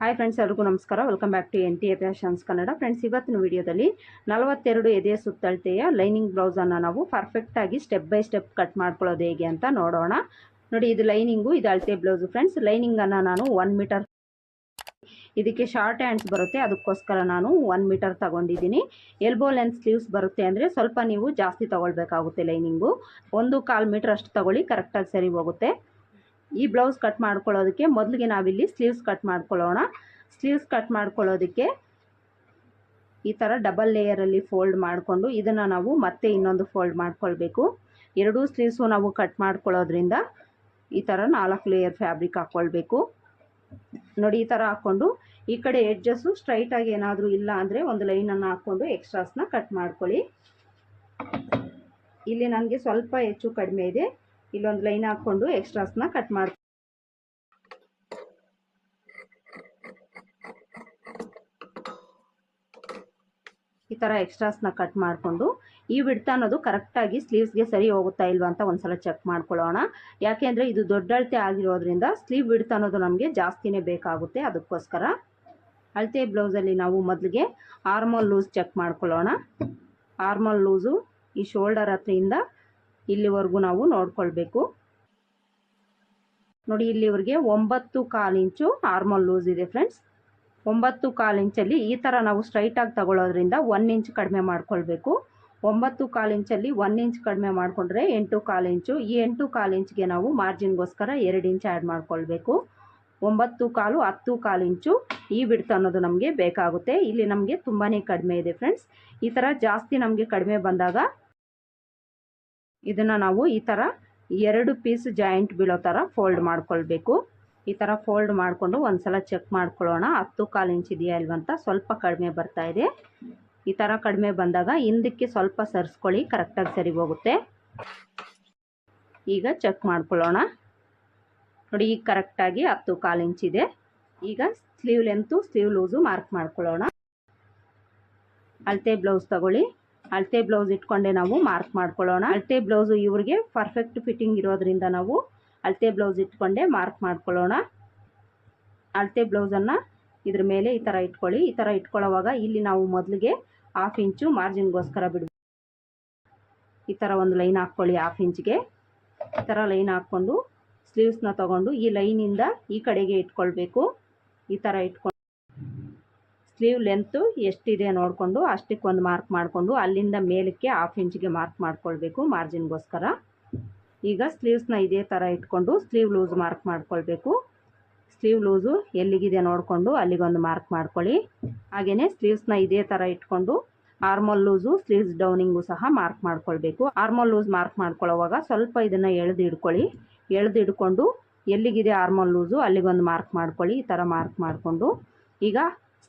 Hi friends ಎಲ್ರಿಗೂ ನಮಸ್ಕಾರ. Welcome back to N T A fashions Kannada friends ಇವತ್ತಿನ ವಿಡಿಯೋದಲ್ಲಿ ನಲವತ್ತೆರಡು ಎದೆಯ ಸುತ್ತಳತೆಯ ಲೈನಿಂಗ್ ಬ್ಲೌಸನ್ನು ನಾವು ಪರ್ಫೆಕ್ಟಾಗಿ ಸ್ಟೆಪ್ ಬೈ ಸ್ಟೆಪ್ ಕಟ್ ಮಾಡ್ಕೊಳ್ಳೋದು ಹೇಗೆ ಅಂತ ನೋಡೋಣ. ನೋಡಿ, ಇದು ಲೈನಿಂಗು, ಇದು ಅಳತೆ ಬ್ಲೌಸು ಫ್ರೆಂಡ್ಸ್ ಲೈನಿಂಗನ್ನು ನಾನು ಒನ್ ಮೀಟರ್ ಇದಕ್ಕೆ ಶಾರ್ಟ್ ಹ್ಯಾಂಡ್ಸ್ ಬರುತ್ತೆ. ಅದಕ್ಕೋಸ್ಕರ ನಾನು ಒನ್ ಮೀಟರ್ ತಗೊಂಡಿದ್ದೀನಿ. ಎಲ್ಬೋ ಲೆಂತ್ ಸ್ಲೀವ್ಸ್ ಬರುತ್ತೆ ಅಂದರೆ ಸ್ವಲ್ಪ ನೀವು ಜಾಸ್ತಿ ತಗೊಳ್ಬೇಕಾಗುತ್ತೆ ಲೈನಿಂಗು. ಒಂದು ಕಾಲು ಮೀಟರ್ ಅಷ್ಟು ತಗೊಳ್ಳಿ ಕರೆಕ್ಟಾಗಿ ಸರಿ ಹೋಗುತ್ತೆ. ಈ ಬ್ಲೌಸ್ ಕಟ್ ಮಾಡ್ಕೊಳ್ಳೋದಕ್ಕೆ ಮೊದಲಿಗೆ ನಾವಿಲ್ಲಿ ಸ್ಲೀವ್ಸ್ ಕಟ್ ಮಾಡ್ಕೊಳ್ಳೋಣ. ಸ್ಲೀವ್ಸ್ ಕಟ್ ಮಾಡ್ಕೊಳ್ಳೋದಕ್ಕೆ ಈ ಥರ ಡಬಲ್ ಲೇಯರಲ್ಲಿ ಫೋಲ್ಡ್ ಮಾಡಿಕೊಂಡು ಇದನ್ನು ನಾವು ಮತ್ತೆ ಇನ್ನೊಂದು ಫೋಲ್ಡ್ ಮಾಡ್ಕೊಳ್ಬೇಕು. ಎರಡೂ ಸ್ಲೀವ್ಸು ನಾವು ಕಟ್ ಮಾಡ್ಕೊಳ್ಳೋದ್ರಿಂದ ಈ ಥರ ನಾಲ್ಕು ಲೇಯರ್ ಫ್ಯಾಬ್ರಿಕ್ ಹಾಕ್ಕೊಳ್ಬೇಕು ನೋಡಿ, ಈ ಥರ ಹಾಕ್ಕೊಂಡು ಈ ಕಡೆ ಎಡ್ಜಸ್ಸು ಸ್ಟ್ರೈಟಾಗಿ ಏನಾದರೂ ಇಲ್ಲ ಅಂದರೆ ಒಂದು ಲೈನನ್ನು ಹಾಕ್ಕೊಂಡು ಎಕ್ಸ್ಟ್ರಾಸ್ನ ಕಟ್ ಮಾಡ್ಕೊಳ್ಳಿ. ಇಲ್ಲಿ ನನಗೆ ಸ್ವಲ್ಪ ಹೆಚ್ಚು ಕಡಿಮೆ ಇದೆ. ಇಲ್ಲೊಂದು ಲೈನ್ ಹಾಕ್ಕೊಂಡು ಎಕ್ಸ್ಟ್ರಾಸ್ನ ಕಟ್ ಮಾಡಿ ಈ ಥರ ಎಕ್ಸ್ಟ್ರಾಸ್ನ ಕಟ್ ಮಾಡಿಕೊಂಡು ಈ ಬಿಡ್ತಾ ಅನ್ನೋದು ಕರೆಕ್ಟಾಗಿ ಸ್ಲೀವ್ಸ್ಗೆ ಸರಿ ಹೋಗುತ್ತಾ ಇಲ್ವಾ ಅಂತ ಒಂದ್ಸಲ ಚೆಕ್ ಮಾಡ್ಕೊಳ್ಳೋಣ. ಯಾಕೆಂದರೆ ಇದು ದೊಡ್ಡ ಅಳತೆ ಆಗಿರೋದ್ರಿಂದ ಸ್ಲೀವ್ ಬಿಡ್ತಾ ಅನ್ನೋದು ನಮಗೆ ಜಾಸ್ತಿನೇ ಬೇಕಾಗುತ್ತೆ ಅದಕ್ಕೋಸ್ಕರ. ಅಳತೆ ಬ್ಲೌಸಲ್ಲಿ ನಾವು ಮೊದಲಿಗೆ ಆರ್ಮಲ್ ಲೂಸ್ ಚೆಕ್ ಮಾಡ್ಕೊಳ್ಳೋಣ. ಆರ್ಮಲ್ ಲೂಸು ಈ ಶೋಲ್ಡರ್ ಹತ್ರದಿಂದ ಇಲ್ಲಿವರೆಗೂ ನಾವು ನೋಡ್ಕೊಳ್ಬೇಕು. ನೋಡಿ, ಇಲ್ಲಿವರೆಗೆ ಒಂಬತ್ತು ಕಾಲು ಇಂಚು ನಾರ್ಮಲ್ ಲೂಸ್ ಇದೆ ಫ್ರೆಂಡ್ಸ್. ಒಂಬತ್ತು ಕಾಲು ಇಂಚಲ್ಲಿ ಈ ಥರ ನಾವು ಸ್ಟ್ರೈಟಾಗಿ ತಗೊಳ್ಳೋದ್ರಿಂದ ಒನ್ ಇಂಚ್ ಕಡಿಮೆ ಮಾಡ್ಕೊಳ್ಬೇಕು. ಒಂಬತ್ತು ಕಾಲು ಇಂಚಲ್ಲಿ ಒನ್ ಇಂಚ್ ಕಡಿಮೆ ಮಾಡಿಕೊಂಡ್ರೆ ಎಂಟು ಕಾಲು ಇಂಚು. ಈ ಎಂಟು ಕಾಲು ಇಂಚ್ಗೆ ನಾವು ಮಾರ್ಜಿನ್ಗೋಸ್ಕರ ಎರಡು ಇಂಚ್ ಆ್ಯಡ್ ಮಾಡ್ಕೊಳ್ಬೇಕು. ಒಂಬತ್ತು ಕಾಲು ಹತ್ತು ಕಾಲು ಇಂಚು ಈ ಬಿಡ್ತು ಅನ್ನೋದು ನಮಗೆ ಬೇಕಾಗುತ್ತೆ. ಇಲ್ಲಿ ನಮಗೆ ತುಂಬಾ ಕಡಿಮೆ ಇದೆ ಫ್ರೆಂಡ್ಸ್. ಈ ಥರ ಜಾಸ್ತಿ ನಮಗೆ ಕಡಿಮೆ ಬಂದಾಗ ಇದನ್ನು ನಾವು ಈ ಥರ ಎರಡು ಪೀಸ್ ಜಾಯಿಂಟ್ ಬೀಳೋ ಥರ ಫೋಲ್ಡ್ ಮಾಡ್ಕೊಳ್ಬೇಕು. ಈ ಥರ ಫೋಲ್ಡ್ ಮಾಡಿಕೊಂಡು ಒಂದು ಸಲ ಚೆಕ್ ಮಾಡ್ಕೊಳ್ಳೋಣ. ಹತ್ತು ಕಾಲು ಇಂಚ್ ಇದೆಯಾ ಇಲ್ವಂತ ಸ್ವಲ್ಪ ಕಡಿಮೆ ಬರ್ತಾ ಇದೆ. ಈ ಥರ ಕಡಿಮೆ ಬಂದಾಗ ಹಿಂದಕ್ಕೆ ಸ್ವಲ್ಪ ಸರಿಸ್ಕೊಳ್ಳಿ ಕರೆಕ್ಟಾಗಿ ಸರಿ ಹೋಗುತ್ತೆ. ಈಗ ಚೆಕ್ ಮಾಡ್ಕೊಳ್ಳೋಣ. ನೋಡಿ, ಈಗ ಕರೆಕ್ಟಾಗಿ ಹತ್ತು ಕಾಲು ಇಂಚ್ ಇದೆ. ಈಗ sleeve length sleeve loose mark ಮಾಡ್ಕೊಳ್ಳೋಣ. ಅಳತೆ ಬ್ಲೌಸ್ ತಗೊಳ್ಳಿ. ಅಳತೆ ಬ್ಲೌಸ್ ಇಟ್ಕೊಂಡೆ ನಾವು ಮಾರ್ಕ್ ಮಾಡ್ಕೊಳ್ಳೋಣ. ಅಳತೆ ಬ್ಲೌಸು ಇವ್ರಿಗೆ ಪರ್ಫೆಕ್ಟ್ ಫಿಟ್ಟಿಂಗ್ ಇರೋದ್ರಿಂದ ನಾವು ಅಳತೆ ಬ್ಲೌಸ್ ಇಟ್ಕೊಂಡೆ ಮಾರ್ಕ್ ಮಾಡ್ಕೊಳ್ಳೋಣ. ಅಳತೆ ಬ್ಲೌಸನ್ನು ಇದ್ರ ಮೇಲೆ ಈ ಥರ ಇಟ್ಕೊಳ್ಳಿ. ಈ ಥರ ಇಟ್ಕೊಳ್ಳೋವಾಗ ಇಲ್ಲಿ ನಾವು ಮೊದಲಿಗೆ ಹಾಫ್ ಇಂಚು ಮಾರ್ಜಿನ್ಗೋಸ್ಕರ ಬಿಡ್ಬೇಕು. ಈ ಥರ ಒಂದು ಲೈನ್ ಹಾಕ್ಕೊಳ್ಳಿ ಹಾಫ್ ಇಂಚ್ಗೆ. ಈ ಥರ ಲೈನ್ ಹಾಕ್ಕೊಂಡು ಸ್ಲೀವ್ಸ್ನ ತೊಗೊಂಡು ಈ ಲೈನಿಂದ ಈ ಕಡೆಗೆ ಇಟ್ಕೊಳ್ಬೇಕು. ಈ ಥರ ಇಟ್ಕೊಂಡು ಸ್ಲೀವ್ ಲೆಂತು ಎಷ್ಟಿದೆ ನೋಡಿಕೊಂಡು ಅಷ್ಟಕ್ಕೊಂದು ಮಾರ್ಕ್ ಮಾಡಿಕೊಂಡು ಅಲ್ಲಿಂದ ಮೇಲಕ್ಕೆ ಹಾಫ್ ಇಂಚ್ಗೆ ಮಾರ್ಕ್ ಮಾಡ್ಕೊಳ್ಬೇಕು ಮಾರ್ಜಿನ್ಗೋಸ್ಕರ ಈಗ ಸ್ಲೀವ್ಸ್ನ ಇದೇ ಥರ ಇಟ್ಕೊಂಡು ಸ್ಲೀವ್ ಲೂಸ್ ಮಾರ್ಕ್ ಮಾಡ್ಕೊಳ್ಬೇಕು. ಸ್ಲೀವ್ ಲೂಸು ಎಲ್ಲಿಗಿದೆ ನೋಡಿಕೊಂಡು ಅಲ್ಲಿಗೊಂದು ಮಾರ್ಕ್ ಮಾಡ್ಕೊಳ್ಳಿ. ಹಾಗೆಯೇ ಸ್ಲೀವ್ಸ್ನ ಇದೇ ಥರ ಇಟ್ಕೊಂಡು ಆರ್ಮಲ್ ಲೂಸು ಸ್ಲೀವ್ಸ್ ಡೌನಿಂಗು ಸಹ ಮಾರ್ಕ್ ಮಾಡ್ಕೊಳ್ಬೇಕು. ಆರ್ಮಲ್ ಲೂಸ್ ಮಾರ್ಕ್ ಮಾಡ್ಕೊಳ್ಳೋವಾಗ ಸ್ವಲ್ಪ ಇದನ್ನು ಎಳೆದು ಇಡ್ಕೊಳ್ಳಿ. ಎಳೆದು ಇಡ್ಕೊಂಡು ಎಲ್ಲಿಗಿದೆ ಆರ್ಮಲ್ ಲೂಸು ಅಲ್ಲಿಗೊಂದು ಮಾರ್ಕ್ ಮಾಡ್ಕೊಳ್ಳಿ. ಈ ಥರ ಮಾರ್ಕ್ ಮಾಡಿಕೊಂಡು ಈಗ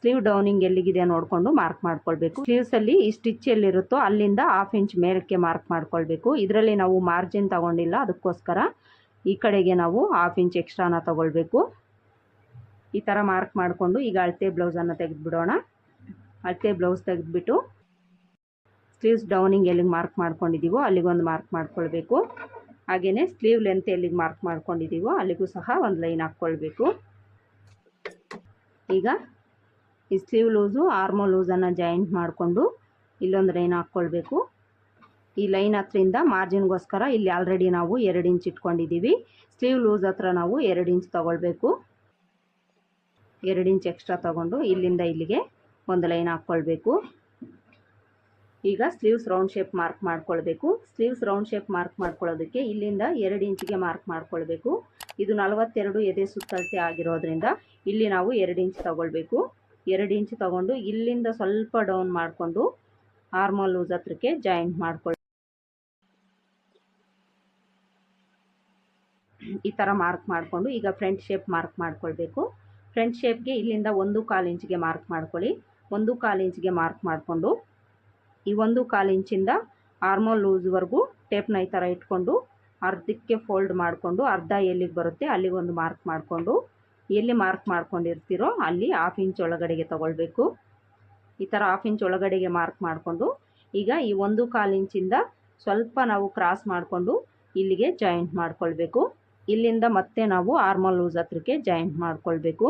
ಸ್ಲೀವ್ ಡೌನಿಂಗ್ ಎಲ್ಲಿಗಿದೆ ನೋಡಿಕೊಂಡು ಮಾರ್ಕ್ ಮಾಡ್ಕೊಳ್ಬೇಕು. ಸ್ಲೀವ್ಸಲ್ಲಿ ಈ ಸ್ಟಿಚ್ ಎಲ್ಲಿರುತ್ತೋ ಅಲ್ಲಿಂದ ಹಾಫ್ ಇಂಚ್ ಮೇಲಕ್ಕೆ ಮಾರ್ಕ್ ಮಾಡ್ಕೊಳ್ಬೇಕು. ಇದರಲ್ಲಿ ನಾವು ಮಾರ್ಜಿನ್ ತಗೊಂಡಿಲ್ಲ, ಅದಕ್ಕೋಸ್ಕರ ಈ ಕಡೆಗೆ ನಾವು ಹಾಫ್ ಇಂಚ್ ಎಕ್ಸ್ಟ್ರಾನ ತಗೊಳ್ಬೇಕು. ಈ ಥರ ಮಾರ್ಕ್ ಮಾಡಿಕೊಂಡು ಈಗ ಅಳತೆ ಬ್ಲೌಸನ್ನು ತೆಗೆದುಬಿಡೋಣ. ಅಳತೆ ಬ್ಲೌಸ್ ತೆಗೆದುಬಿಟ್ಟು ಸ್ಲೀವ್ಸ್ ಡೌನಿಂಗ್ ಎಲ್ಲಿಗೆ ಮಾರ್ಕ್ ಮಾಡ್ಕೊಂಡಿದ್ದೀವೋ ಅಲ್ಲಿಗೊಂದು ಮಾರ್ಕ್ ಮಾಡ್ಕೊಳ್ಬೇಕು. ಹಾಗೆಯೇ ಸ್ಲೀವ್ ಲೆಂತ್ ಎಲ್ಲಿಗೆ ಮಾರ್ಕ್ ಮಾಡ್ಕೊಂಡಿದ್ದೀವೋ ಅಲ್ಲಿಗೂ ಸಹ ಒಂದು ಲೈನ್ ಹಾಕ್ಕೊಳ್ಬೇಕು. ಈಗ ಈ ಸ್ಲೀವ್ ಲೂಸು ಆರ್ಮೋ ಲೂಸನ್ನು ಜಾಯಿಂಟ್ ಮಾಡಿಕೊಂಡು ಇಲ್ಲೊಂದು ಲೈನ್ ಹಾಕ್ಕೊಳ್ಬೇಕು. ಈ ಲೈನ್ ಹತ್ರಿಂದ ಮಾರ್ಜಿನ್ಗೋಸ್ಕರ ಇಲ್ಲಿ ಆಲ್ರೆಡಿ ನಾವು ಎರಡು ಇಂಚ್ ಇಟ್ಕೊಂಡಿದ್ದೀವಿ. ಸ್ಲೀವ್ ಲೂಸ್ ಹತ್ರ ನಾವು ಎರಡು ಇಂಚ್ ತೊಗೊಳ್ಬೇಕು. ಎರಡು ಇಂಚ್ ಎಕ್ಸ್ಟ್ರಾ ತೊಗೊಂಡು ಇಲ್ಲಿಂದ ಇಲ್ಲಿಗೆ ಒಂದು ಲೈನ್ ಹಾಕ್ಕೊಳ್ಬೇಕು. ಈಗ ಸ್ಲೀವ್ಸ್ ರೌಂಡ್ ಶೇಪ್ ಮಾರ್ಕ್ ಮಾಡ್ಕೊಳ್ಬೇಕು. ಸ್ಲೀವ್ಸ್ ರೌಂಡ್ ಶೇಪ್ ಮಾರ್ಕ್ ಮಾಡ್ಕೊಳ್ಳೋದಕ್ಕೆ ಇಲ್ಲಿಂದ ಎರಡು ಇಂಚಿಗೆ ಮಾರ್ಕ್ ಮಾಡ್ಕೊಳ್ಬೇಕು. ಇದು ನಲವತ್ತೆರಡು ಎದೆ ಸುತ್ತಳತೆ ಆಗಿರೋದ್ರಿಂದ ಇಲ್ಲಿ ನಾವು ಎರಡು ಇಂಚ್ ತಗೊಳ್ಬೇಕು. ಎರಡು ಇಂಚು ತಗೊಂಡು ಇಲ್ಲಿಂದ ಸ್ವಲ್ಪ ಡೌನ್ ಮಾಡಿಕೊಂಡು ಆರ್ಮಲ್ ಲೂಸ್ ಹತ್ರಕ್ಕೆ ಜಾಯಿಂಟ್ ಮಾಡ್ಕೊಳ್ಳಿ. ಈ ಥರ ಮಾರ್ಕ್ ಮಾಡಿಕೊಂಡು ಈಗ ಫ್ರಂಟ್ ಶೇಪ್ ಮಾರ್ಕ್ ಮಾಡ್ಕೊಳ್ಬೇಕು. ಫ್ರಂಟ್ ಶೇಪ್ಗೆ ಇಲ್ಲಿಂದ ಒಂದು ಕಾಲು ಇಂಚಿಗೆ ಮಾರ್ಕ್ ಮಾಡ್ಕೊಳ್ಳಿ. ಒಂದು ಕಾಲು ಇಂಚಿಗೆ ಮಾರ್ಕ್ ಮಾಡಿಕೊಂಡು ಈ ಒಂದು ಕಾಲು ಇಂಚಿಂದ ಆರ್ಮಲ್ ಲೂಸ್ವರೆಗೂ ಟೇಪ್ನ ಈ ಥರ ಇಟ್ಕೊಂಡು ಅರ್ಧಕ್ಕೆ ಫೋಲ್ಡ್ ಮಾಡಿಕೊಂಡು ಅರ್ಧ ಎಲ್ಲಿಗೆ ಬರುತ್ತೆ ಅಲ್ಲಿಗೆ ಒಂದು ಮಾರ್ಕ್ ಮಾಡಿಕೊಂಡು ಎಲ್ಲಿ ಮಾರ್ಕ್ ಮಾಡ್ಕೊಂಡಿರ್ತೀರೋ ಅಲ್ಲಿ ಹಾಫ್ ಇಂಚ್ ಒಳಗಡೆಗೆ ತಗೊಳ್ಬೇಕು. ಈ ಥರ ಹಾಫ್ ಇಂಚ್ ಒಳಗಡೆಗೆ ಮಾರ್ಕ್ ಮಾಡಿಕೊಂಡು ಈಗ ಈ ಒಂದು ಕಾಲು ಇಂಚಿಂದ ಸ್ವಲ್ಪ ನಾವು ಕ್ರಾಸ್ ಮಾಡಿಕೊಂಡು ಇಲ್ಲಿಗೆ ಜಾಯಿಂಟ್ ಮಾಡ್ಕೊಳ್ಬೇಕು. ಇಲ್ಲಿಂದ ಮತ್ತೆ ನಾವು ಆರ್ಮಲ್ ಲೂಸ್ ಹತ್ರಕ್ಕೆ ಜಾಯಿಂಟ್ ಮಾಡ್ಕೊಳ್ಬೇಕು.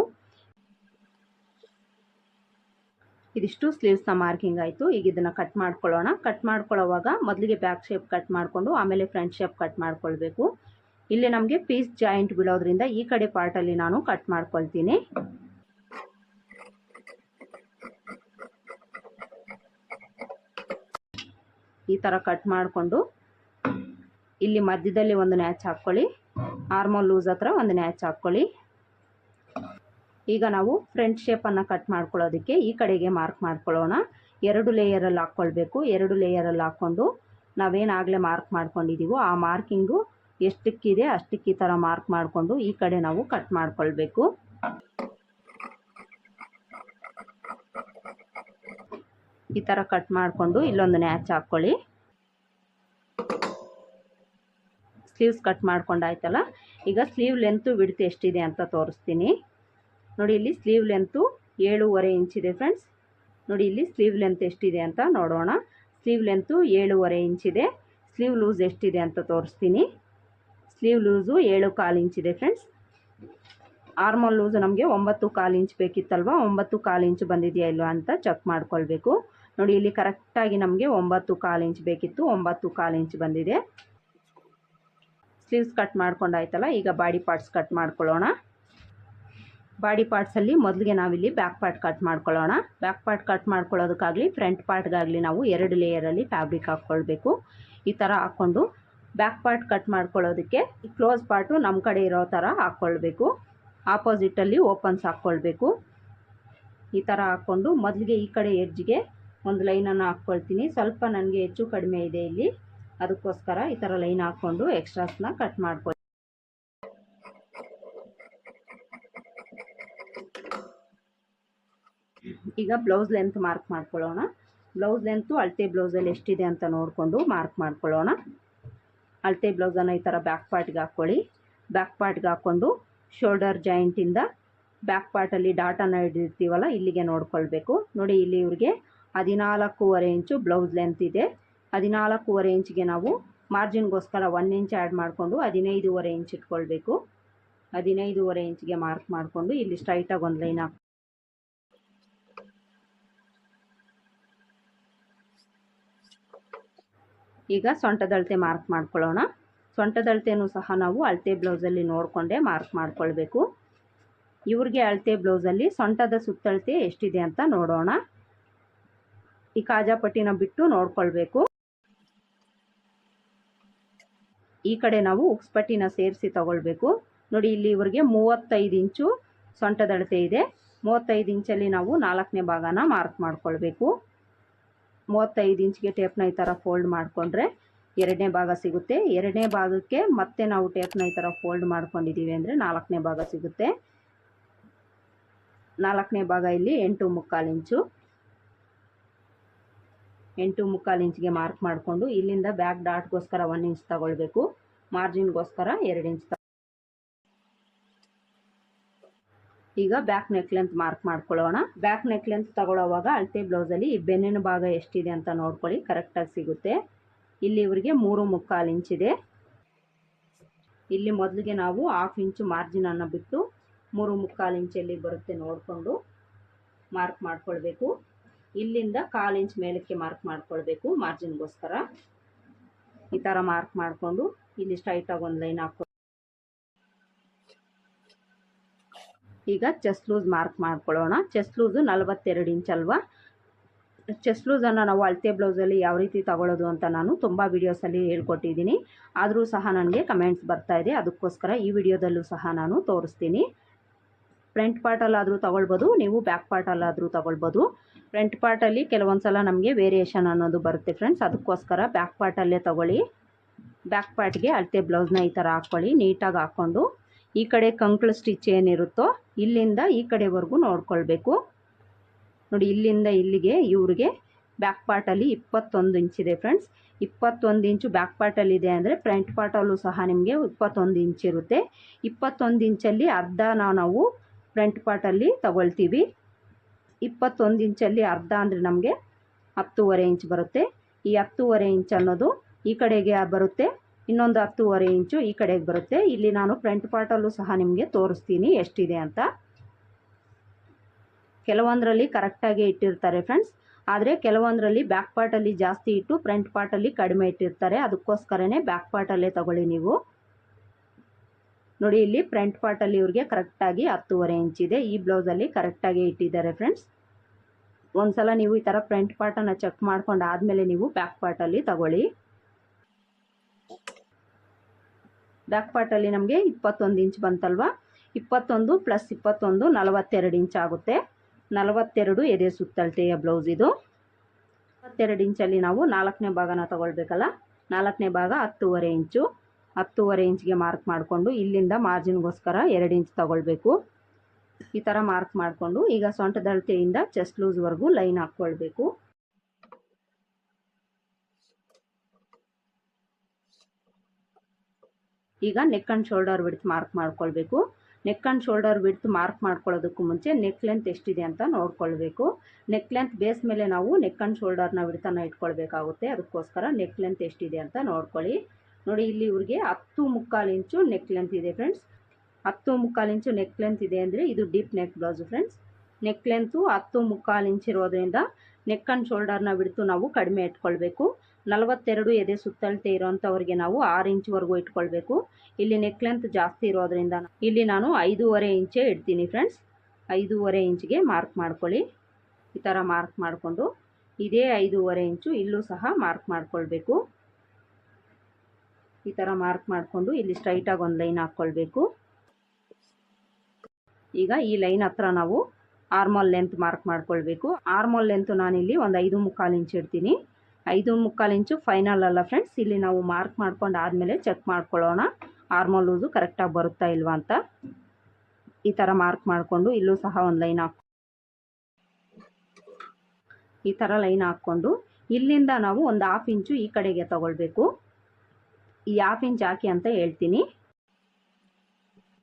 ಇದಿಷ್ಟು ಸ್ಲೀವ್ಸ್ನ ಮಾರ್ಕಿಂಗ್ ಆಯಿತು. ಈಗ ಇದನ್ನು ಕಟ್ ಮಾಡ್ಕೊಳ್ಳೋಣ. ಕಟ್ ಮಾಡ್ಕೊಳ್ಳೋವಾಗ ಮೊದಲಿಗೆ ಬ್ಯಾಕ್ ಶೇಪ್ ಕಟ್ ಮಾಡಿಕೊಂಡು ಆಮೇಲೆ ಫ್ರಂಟ್ ಶೇಪ್ ಕಟ್ ಮಾಡ್ಕೊಳ್ಬೇಕು. ಇಲ್ಲಿ ನಮಗೆ ಪೀಸ್ ಜಾಯಿಂಟ್ ಬೀಳೋದ್ರಿಂದ ಈ ಕಡೆ ಪಾರ್ಟಲ್ಲಿ ನಾನು ಕಟ್ ಮಾಡ್ಕೊಳ್ತೀನಿ. ಈ ಥರ ಕಟ್ ಮಾಡಿಕೊಂಡು ಇಲ್ಲಿ ಮಧ್ಯದಲ್ಲಿ ಒಂದು ನ್ಯಾಚ್ ಹಾಕ್ಕೊಳ್ಳಿ. ಆರ್ಮೋಲ್ ಲೂಸ್ ಹತ್ರ ಒಂದು ನ್ಯಾಚ್ ಹಾಕ್ಕೊಳ್ಳಿ. ಈಗ ನಾವು ಫ್ರಂಟ್ ಶೇಪನ್ನು ಕಟ್ ಮಾಡ್ಕೊಳ್ಳೋದಕ್ಕೆ ಈ ಕಡೆಗೆ ಮಾರ್ಕ್ ಮಾಡ್ಕೊಳ್ಳೋಣ. ಎರಡು ಲೇಯರಲ್ಲಿ ಹಾಕ್ಕೊಳ್ಬೇಕು. ಎರಡು ಲೇಯರಲ್ಲಿ ಹಾಕ್ಕೊಂಡು ನಾವೇನಾಗಲೇ ಮಾರ್ಕ್ ಮಾಡ್ಕೊಂಡಿದ್ದೀವೋ ಆ ಮಾರ್ಕಿಂಗು ಎಷ್ಟಕ್ಕಿದೆ ಅಷ್ಟಕ್ಕೆ ಈ ಥರ ಮಾರ್ಕ್ ಮಾಡಿಕೊಂಡು ಈ ಕಡೆ ನಾವು ಕಟ್ ಮಾಡಿಕೊಳ್ಬೇಕು. ಈ ಥರ ಕಟ್ ಮಾಡಿಕೊಂಡು ಇಲ್ಲೊಂದು ನ್ಯಾಚ್ ಹಾಕ್ಕೊಳ್ಳಿ. ಸ್ಲೀವ್ಸ್ ಕಟ್ ಮಾಡ್ಕೊಂಡಾಯ್ತಲ್ಲ? ಈಗ ಸ್ಲೀವ್ ಲೆಂತು ಬಿಡ್ತು ಎಷ್ಟಿದೆ ಅಂತ ತೋರಿಸ್ತೀನಿ. ನೋಡಿ ಇಲ್ಲಿ ಸ್ಲೀವ್ ಲೆಂತು ಏಳೂವರೆ ಇಂಚಿದೆ ಫ್ರೆಂಡ್ಸ್ ನೋಡಿ ಇಲ್ಲಿ ಸ್ಲೀವ್ ಲೆಂತ್ ಎಷ್ಟಿದೆ ಅಂತ ನೋಡೋಣ. ಸ್ಲೀವ್ ಲೆಂತು ಏಳುವರೆ ಇಂಚಿದೆ ಸ್ಲೀವ್ ಲೂಸ್ ಎಷ್ಟಿದೆ ಅಂತ ತೋರಿಸ್ತೀನಿ. ಸ್ಲೀವ್ ಲೂಸು ಏಳು ಕಾಲು ಇಂಚಿದೆ ಫ್ರೆಂಡ್ಸ್ ಆರ್ಮಲ್ ಲೂಸು ನಮಗೆ ಒಂಬತ್ತು ಕಾಲು ಇಂಚ್ ಬೇಕಿತ್ತಲ್ವ? ಒಂಬತ್ತು ಕಾಲು ಇಂಚ್ ಬಂದಿದೆಯಾ ಇಲ್ವಾ ಅಂತ ಚೆಕ್ ಮಾಡ್ಕೊಳ್ಬೇಕು. ನೋಡಿ, ಇಲ್ಲಿ ಕರೆಕ್ಟಾಗಿ ನಮಗೆ ಒಂಬತ್ತು ಕಾಲು ಇಂಚ್ ಬೇಕಿತ್ತು, ಒಂಬತ್ತು ಕಾಲು ಇಂಚ್ ಬಂದಿದೆ. ಸ್ಲೀವ್ಸ್ ಕಟ್ ಮಾಡ್ಕೊಂಡಾಯ್ತಲ್ಲ ಈಗ ಬಾಡಿ ಪಾರ್ಟ್ಸ್ ಕಟ್ ಮಾಡ್ಕೊಳ್ಳೋಣ. ಬಾಡಿ ಪಾರ್ಟ್ಸಲ್ಲಿ ಮೊದಲಿಗೆ ನಾವಿಲ್ಲಿ ಬ್ಯಾಕ್ ಪಾರ್ಟ್ ಕಟ್ ಮಾಡ್ಕೊಳ್ಳೋಣ. ಬ್ಯಾಕ್ ಪಾರ್ಟ್ ಕಟ್ ಮಾಡ್ಕೊಳ್ಳೋದಕ್ಕಾಗಲಿ ಫ್ರಂಟ್ ಪಾರ್ಟ್ಗಾಗಲಿ ನಾವು ಎರಡು ಲೇಯರಲ್ಲಿ ಫ್ಯಾಬ್ರಿಕ್ ಹಾಕ್ಕೊಳ್ಬೇಕು. ಈ ಥರ ಹಾಕ್ಕೊಂಡು ಬ್ಯಾಕ್ ಪಾರ್ಟ್ ಕಟ್ ಮಾಡ್ಕೊಳ್ಳೋದಕ್ಕೆ ಈ ಕ್ಲೋಸ್ ಪಾರ್ಟು ನಮ್ಮ ಕಡೆ ಇರೋ ಥರ ಹಾಕ್ಕೊಳ್ಬೇಕು. ಆಪೋಸಿಟಲ್ಲಿ ಓಪನ್ಸ್ ಹಾಕ್ಕೊಳ್ಬೇಕು. ಈ ಥರ ಹಾಕ್ಕೊಂಡು ಮೊದಲಿಗೆ ಈ ಕಡೆ ಎಡ್ಜ್ಗೆ ಒಂದು ಲೈನನ್ನು ಹಾಕ್ಕೊಳ್ತೀನಿ. ಸ್ವಲ್ಪ ನನಗೆ ಹೆಚ್ಚು ಕಡಿಮೆ ಇದೆ ಇಲ್ಲಿ. ಅದಕ್ಕೋಸ್ಕರ ಈ ಥರ ಲೈನ್ ಹಾಕ್ಕೊಂಡು ಎಕ್ಸ್ಟ್ರಾಸ್ನ ಕಟ್ ಮಾಡ್ಕೊಳ್ತೀನಿ. ಈಗ ಬ್ಲೌಸ್ ಲೆಂತ್ ಮಾರ್ಕ್ ಮಾಡ್ಕೊಳ್ಳೋಣ. ಬ್ಲೌಸ್ ಲೆಂತು ಅಳತೆ ಬ್ಲೌಸಲ್ಲಿ ಎಷ್ಟಿದೆ ಅಂತ ನೋಡಿಕೊಂಡು ಮಾರ್ಕ್ ಮಾಡ್ಕೊಳ್ಳೋಣ. ಅಳತೆ ಬ್ಲೌಸನ್ನು ಈ ಥರ ಬ್ಯಾಕ್ ಪಾರ್ಟ್ಗೆ ಹಾಕ್ಕೊಳ್ಳಿ. ಬ್ಯಾಕ್ ಪಾರ್ಟ್ಗೆ ಹಾಕ್ಕೊಂಡು ಶೋಲ್ಡರ್ ಜಾಯಿಂಟಿಂದ ಬ್ಯಾಕ್ ಪಾರ್ಟಲ್ಲಿ ಡಾಟನ್ನು ಹಿಡಿದಿರ್ತೀವಲ್ಲ, ಇಲ್ಲಿಗೆ ನೋಡ್ಕೊಳ್ಬೇಕು. ನೋಡಿ, ಇಲ್ಲಿ ಇವ್ರಿಗೆ ಹದಿನಾಲ್ಕೂವರೆ ಇಂಚು ಬ್ಲೌಸ್ ಲೆಂತ್ ಇದೆ. ಹದಿನಾಲ್ಕೂವರೆ ಇಂಚಿಗೆ ನಾವು ಮಾರ್ಜಿನ್ಗೋಸ್ಕರ ಒನ್ ಇಂಚ್ ಆ್ಯಡ್ ಮಾಡಿಕೊಂಡು ಹದಿನೈದೂವರೆ ಇಂಚ್ ಇಟ್ಕೊಳ್ಬೇಕು. ಹದಿನೈದೂವರೆ ಇಂಚಿಗೆ ಮಾರ್ಕ್ ಮಾಡಿಕೊಂಡು ಇಲ್ಲಿ ಸ್ಟ್ರೈಟಾಗಿ ಒಂದು ಲೈನ್ ಹಾಕಿ ಈಗ ಸೊಂಟದಳತೆ ಮಾರ್ಕ್ ಮಾಡ್ಕೊಳ್ಳೋಣ. ಸೊಂಟದಳತೆನೂ ಸಹ ನಾವು ಅಳತೆ ಬ್ಲೌಸಲ್ಲಿ ನೋಡಿಕೊಂಡೇ ಮಾರ್ಕ್ ಮಾಡಿಕೊಳ್ಬೇಕು. ಇವ್ರಿಗೆ ಅಳತೆ ಬ್ಲೌಸಲ್ಲಿ ಸೊಂಟದ ಸುತ್ತಳತೆ ಎಷ್ಟಿದೆ ಅಂತ ನೋಡೋಣ. ಈ ಕಾಜಾಪಟ್ಟಿನ ಬಿಟ್ಟು ನೋಡ್ಕೊಳ್ಬೇಕು. ಈ ಕಡೆ ನಾವು ಉಕ್ಸ್ಪಟ್ಟಿನ ಸೇರಿಸಿ ತಗೊಳ್ಬೇಕು. ನೋಡಿ, ಇಲ್ಲಿ ಇವ್ರಿಗೆ ಮೂವತ್ತೈದು ಇಂಚು ಸೊಂಟದಳತೆ ಇದೆ. ಮೂವತ್ತೈದು ಇಂಚಲ್ಲಿ ನಾವು ನಾಲ್ಕನೇ ಭಾಗನ ಮಾರ್ಕ್ ಮಾಡ್ಕೊಳ್ಬೇಕು. ಮೂವತ್ತೈದು ಇಂಚ್ಗೆ ಟೇಪ್ನ ಈ ಥರ ಫೋಲ್ಡ್ ಮಾಡಿಕೊಂಡ್ರೆ ಎರಡನೇ ಭಾಗ ಸಿಗುತ್ತೆ. ಎರಡನೇ ಭಾಗಕ್ಕೆ ಮತ್ತೆ ನಾವು ಟೇಪ್ನ ಈ ಥರ ಫೋಲ್ಡ್ ಮಾಡ್ಕೊಂಡಿದ್ದೀವಿ ಅಂದರೆ ನಾಲ್ಕನೇ ಭಾಗ ಸಿಗುತ್ತೆ. ನಾಲ್ಕನೇ ಭಾಗ ಇಲ್ಲಿ ಎಂಟು ಮುಕ್ಕಾಲು ಇಂಚು. ಎಂಟು ಮುಕ್ಕಾಲು ಇಂಚ್ಗೆ ಮಾರ್ಕ್ ಮಾಡಿಕೊಂಡು ಇಲ್ಲಿಂದ ಬ್ಯಾಕ್ ಡಾಟ್ಗೋಸ್ಕರ ಒನ್ ಇಂಚ್ ತಗೊಳ್ಬೇಕು. ಮಾರ್ಜಿನ್ಗೋಸ್ಕರ ಎರಡು ಇಂಚ್ ಈಗ ಬ್ಯಾಕ್ ನೆಕ್ ಲೆಂತ್ ಮಾರ್ಕ್ ಮಾಡ್ಕೊಳ್ಳೋಣ. ಬ್ಯಾಕ್ ನೆಕ್ ಲೆಂತ್ ತಗೊಳ್ಳೋವಾಗ ಅಳತೆ ಬ್ಲೌಸಲ್ಲಿ ಬೆನ್ನಿನ ಭಾಗ ಎಷ್ಟಿದೆ ಅಂತ ನೋಡ್ಕೊಳ್ಳಿ ಕರೆಕ್ಟಾಗಿ ಸಿಗುತ್ತೆ. ಇಲ್ಲಿ ಇವರಿಗೆ ಮೂರು ಮುಕ್ಕಾಲು ಇಂಚಿದೆ ಇಲ್ಲಿ ಮೊದಲಿಗೆ ನಾವು ಹಾಫ್ ಇಂಚು ಮಾರ್ಜಿನನ್ನು ಬಿಟ್ಟು ಮೂರು ಮುಕ್ಕಾಲು ಇಂಚಲ್ಲಿ ಬರುತ್ತೆ ನೋಡಿಕೊಂಡು ಮಾರ್ಕ್ ಮಾಡ್ಕೊಳ್ಬೇಕು. ಇಲ್ಲಿಂದ ಕಾಲು ಇಂಚ್ ಮೇಲಕ್ಕೆ ಮಾರ್ಕ್ ಮಾಡ್ಕೊಳ್ಬೇಕು ಮಾರ್ಜಿನ್ಗೋಸ್ಕರ ಈ ಥರ ಮಾರ್ಕ್ ಮಾಡಿಕೊಂಡು ಇಲ್ಲಿ ಸ್ಟ್ರೈಟಾಗಿ ಒಂದು ಲೈನ್ ಹಾಕೊ ಈಗ ಚೆಸ್ಟ್ ಲೂಸ್ ಮಾರ್ಕ್ ಮಾಡ್ಕೊಳ್ಳೋಣ. ಚೆಸ್ ಲೂಸು ನಲವತ್ತೆರಡು ಇಂಚ್ ಅಲ್ವಾ? ಚೆಸ್ಟ್ ಲೂಸನ್ನು ನಾವು ಅಳತೆ ಬ್ಲೌಸಲ್ಲಿ ಯಾವ ರೀತಿ ತಗೊಳ್ಳೋದು ಅಂತ ನಾನು ತುಂಬ ವೀಡಿಯೋಸಲ್ಲಿ ಹೇಳ್ಕೊಟ್ಟಿದ್ದೀನಿ. ಆದರೂ ಸಹ ನನಗೆ ಕಮೆಂಟ್ಸ್ ಇದೆ. ಅದಕ್ಕೋಸ್ಕರ ಈ ವಿಡಿಯೋದಲ್ಲೂ ಸಹ ನಾನು ತೋರಿಸ್ತೀನಿ. ಫ್ರಂಟ್ ಪಾರ್ಟಲ್ಲಾದರೂ ತಗೊಳ್ಬೋದು, ನೀವು ಬ್ಯಾಕ್ ಪಾರ್ಟಲ್ಲಾದರೂ ತಗೊಳ್ಬೋದು. ಫ್ರಂಟ್ ಪಾರ್ಟಲ್ಲಿ ಕೆಲವೊಂದು ಸಲ ನಮಗೆ ವೇರಿಯೇಷನ್ ಅನ್ನೋದು ಬರುತ್ತೆ ಫ್ರೆಂಡ್ಸ್ ಅದಕ್ಕೋಸ್ಕರ ಬ್ಯಾಕ್ ಪಾರ್ಟಲ್ಲೇ ತಗೊಳ್ಳಿ. ಬ್ಯಾಕ್ ಪಾರ್ಟ್ಗೆ ಅಳತೆ ಬ್ಲೌಸ್ನ ಈ ಥರ ಹಾಕ್ಕೊಳ್ಳಿ. ನೀಟಾಗಿ ಹಾಕ್ಕೊಂಡು. ಈ ಕಡೆ ಕಂಕಳ ಸ್ಟಿಚ್ ಏನಿರುತ್ತೋ ಇಲ್ಲಿಂದ ಈ ಕಡೆವರೆಗೂ ನೋಡ್ಕೊಳ್ಬೇಕು. ನೋಡಿ, ಇಲ್ಲಿಂದ ಇಲ್ಲಿಗೆ, ಇವ್ರಿಗೆ ಬ್ಯಾಕ್ ಪಾರ್ಟಲ್ಲಿ ಇಪ್ಪತ್ತೊಂದು ಇಂಚಿದೆ ಫ್ರೆಂಡ್ಸ್ ಇಪ್ಪತ್ತೊಂದು ಇಂಚು ಬ್ಯಾಕ್ ಪಾರ್ಟಲ್ಲಿದೆ ಅಂದರೆ ಫ್ರಂಟ್ ಪಾರ್ಟಲ್ಲೂ ಸಹ ನಿಮಗೆ ಇಪ್ಪತ್ತೊಂದು ಇಂಚ್ ಇರುತ್ತೆ. ಇಪ್ಪತ್ತೊಂದು ಇಂಚಲ್ಲಿ ಅರ್ಧ ನಾವು ಫ್ರಂಟ್ ಪಾರ್ಟಲ್ಲಿ ತಗೊಳ್ತೀವಿ. ಇಪ್ಪತ್ತೊಂದು ಇಂಚಲ್ಲಿ ಅರ್ಧ ಅಂದರೆ ನಮಗೆ ಹತ್ತೂವರೆ ಇಂಚ್ ಬರುತ್ತೆ. ಈ ಹತ್ತೂವರೆ ಇಂಚ್ ಅನ್ನೋದು ಈ ಕಡೆಗೆ ಬರುತ್ತೆ. ಇನ್ನೊಂದು ಹತ್ತೂವರೆ ಇಂಚು ಈ ಕಡೆಗೆ ಬರುತ್ತೆ. ಇಲ್ಲಿ ನಾನು ಫ್ರಂಟ್ ಪಾರ್ಟಲ್ಲೂ ಸಹ ನಿಮಗೆ ತೋರಿಸ್ತೀನಿ ಎಷ್ಟಿದೆ ಅಂತ. ಕೆಲವೊಂದರಲ್ಲಿ ಕರೆಕ್ಟಾಗಿ ಇಟ್ಟಿರ್ತಾರೆ ಫ್ರೆಂಡ್ಸ್ ಆದರೆ ಕೆಲವೊಂದರಲ್ಲಿ ಬ್ಯಾಕ್ ಪಾರ್ಟಲ್ಲಿ ಜಾಸ್ತಿ ಇಟ್ಟು ಫ್ರಂಟ್ ಪಾರ್ಟಲ್ಲಿ ಕಡಿಮೆ ಇಟ್ಟಿರ್ತಾರೆ. ಅದಕ್ಕೋಸ್ಕರನೇ ಬ್ಯಾಕ್ ಪಾರ್ಟಲ್ಲೇ ತಗೊಳ್ಳಿ ನೀವು. ನೋಡಿ, ಇಲ್ಲಿ ಫ್ರಂಟ್ ಪಾರ್ಟಲ್ಲಿ ಇವ್ರಿಗೆ ಕರೆಕ್ಟಾಗಿ ಹತ್ತುವರೆ ಇಂಚಿದೆ ಈ ಬ್ಲೌಸಲ್ಲಿ ಕರೆಕ್ಟಾಗಿ ಇಟ್ಟಿದ್ದಾರೆ ಫ್ರೆಂಡ್ಸ್ ಒಂದು ಸಲ ನೀವು ಈ ಥರ ಫ್ರಂಟ್ ಪಾರ್ಟನ್ನು ಚೆಕ್ ಮಾಡ್ಕೊಂಡು ಆದಮೇಲೆ ನೀವು ಬ್ಯಾಕ್ ಪಾರ್ಟಲ್ಲಿ ತಗೊಳ್ಳಿ. ಬ್ಯಾಕ್ ಪಾಟಲ್ಲಿ ನಮಗೆ ಇಪ್ಪತ್ತೊಂದು ಇಂಚ್ ಬಂತಲ್ವಾ? ಇಪ್ಪತ್ತೊಂದು ಪ್ಲಸ್ ಇಪ್ಪತ್ತೊಂದು ನಲವತ್ತೆರಡು ಇಂಚ್ ಆಗುತ್ತೆ. ನಲವತ್ತೆರಡು ಎದೆ ಸುತ್ತಳತೆಯ ಬ್ಲೌಸ್ ಇದು. ಇಪ್ಪತ್ತೆರಡು ಇಂಚಲ್ಲಿ ನಾವು ನಾಲ್ಕನೇ ಭಾಗನ ತಗೊಳ್ಬೇಕಲ್ಲ? ನಾಲ್ಕನೇ ಭಾಗ ಹತ್ತೂವರೆ ಇಂಚು ಹತ್ತೂವರೆ ಇಂಚ್ಗೆ ಮಾರ್ಕ್ ಮಾಡಿಕೊಂಡು ಇಲ್ಲಿಂದ ಮಾರ್ಜಿನ್ಗೋಸ್ಕರ ಎರಡು ಇಂಚ್ ತಗೊಳ್ಬೇಕು. ಈ ಥರ ಮಾರ್ಕ್ ಮಾಡಿಕೊಂಡು ಈಗ ಸೊಂಟದಳತೆಯಿಂದ ಚೆಸ್ಟ್ ಲೂಸ್ವರೆಗೂ ಲೈನ್ ಹಾಕ್ಕೊಳ್ಬೇಕು. ಈಗ neck and shoulder width mark ಮಾಡ್ಕೊಳ್ಬೇಕು. Neck and shoulder width mark ಮಾಡ್ಕೊಳ್ಳೋದಕ್ಕೂ ಮುಂಚೆ ನೆಕ್ ಲೆಂತ್ ಎಷ್ಟಿದೆ ಅಂತ ನೋಡ್ಕೊಳ್ಬೇಕು. ನೆಕ್ ಲೆಂತ್ ಬೇಸ್ ಮೇಲೆ ನಾವು ನೆಕ್ ಆ್ಯಂಡ್ ಶೋಲ್ಡರ್ನ ವಿಡ್ತನ್ನು ಇಟ್ಕೊಳ್ಬೇಕಾಗುತ್ತೆ. ಅದಕ್ಕೋಸ್ಕರ ನೆಕ್ ಲೆಂತ್ ಎಷ್ಟಿದೆ ಅಂತ ನೋಡ್ಕೊಳ್ಳಿ. ನೋಡಿ ಇಲ್ಲಿ ಇವ್ರಿಗೆ ಹತ್ತು ಮುಕ್ಕಾಲು ಇಂಚು ನೆಕ್ ಲೆಂತ್ ಇದೆ ಫ್ರೆಂಡ್ಸ್ ಹತ್ತು ಮುಕ್ಕಾಲು ಇಂಚು ನೆಕ್ ಲೆಂತ್ ಇದೆ ಅಂದರೆ ಇದು deep neck blouse friends neck length ಹತ್ತು ಮುಕ್ಕಾಲು ಇಂಚ್ ಇರೋದ್ರಿಂದ ನೆಕ್ ಆ್ಯಂಡ್ ಶೋಲ್ಡರ್ನ ಬಿಡ್ತು ನಾವು ಕಡಿಮೆ ಇಟ್ಕೊಳ್ಬೇಕು. ನಲವತ್ತೆರಡು ಎದೆ ಸುತ್ತಳತೆ ಇರೋಂಥವ್ರಿಗೆ ನಾವು ಆರು ಇಂಚ್ವರೆಗೂ ಇಟ್ಕೊಳ್ಬೇಕು. ಇಲ್ಲಿ ನೆಕ್ ಲೆಂತ್ ಜಾಸ್ತಿ ಇರೋದ್ರಿಂದ ಇಲ್ಲಿ ನಾನು ಐದೂವರೆ ಇಂಚೇ ಇಡ್ತೀನಿ ಫ್ರೆಂಡ್ಸ್ ಐದೂವರೆ ಇಂಚ್ಗೆ ಮಾರ್ಕ್ ಮಾಡ್ಕೊಳ್ಳಿ. ಈ ಥರ ಮಾರ್ಕ್ ಮಾಡಿಕೊಂಡು ಇದೇ ಐದೂವರೆ ಇಂಚು ಇಲ್ಲೂ ಸಹ ಮಾರ್ಕ್ ಮಾಡಿಕೊಳ್ಬೇಕು. ಈ ಥರ ಮಾರ್ಕ್ ಮಾಡಿಕೊಂಡು ಇಲ್ಲಿ ಸ್ಟ್ರೈಟಾಗಿ ಒಂದು ಲೈನ್ ಹಾಕ್ಕೊಳ್ಬೇಕು ಈಗ ಈ ಲೈನ್ ಹತ್ರ ನಾವು ಆರ್ಮೋಲ್ ಲೆಂತ್ ಮಾರ್ಕ್ ಮಾಡ್ಕೊಳ್ಬೇಕು. ಆರ್ಮೋಲ್ ಲೆಂತ್ ನಾನಿಲ್ಲಿ ಒಂದು ಐದು ಮುಕ್ಕಾಲು ಇಂಚ್ ಇಡ್ತೀನಿ. ಐದು ಮುಕ್ಕಾಲು ಇಂಚು ಫೈನಲ್ ಅಲ್ಲ ಫ್ರೆಂಡ್ಸ್ ಇಲ್ಲಿ ನಾವು ಮಾರ್ಕ್ ಮಾಡ್ಕೊಂಡು ಆದಮೇಲೆ ಚೆಕ್ ಮಾಡ್ಕೊಳ್ಳೋಣ. ಆರ್ಮೋಲ್ ಲೂಸು ಕರೆಕ್ಟಾಗಿ ಬರುತ್ತಾ ಇಲ್ವಾ ಅಂತ. ಈ ಥರ ಮಾರ್ಕ್ ಮಾಡಿಕೊಂಡು ಇಲ್ಲೂ ಸಹ ಒಂದು ಲೈನ್ ಹಾಕ್ ಈ ಥರ ಲೈನ್ ಹಾಕ್ಕೊಂಡು ಇಲ್ಲಿಂದ ನಾವು ಒಂದು ಹಾಫ್ ಇಂಚು ಈ ಕಡೆಗೆ ತಗೊಳ್ಬೇಕು. ಈ ಹಾಫ್ ಇಂಚ್ ಯಾಕೆ ಅಂತ ಹೇಳ್ತೀನಿ.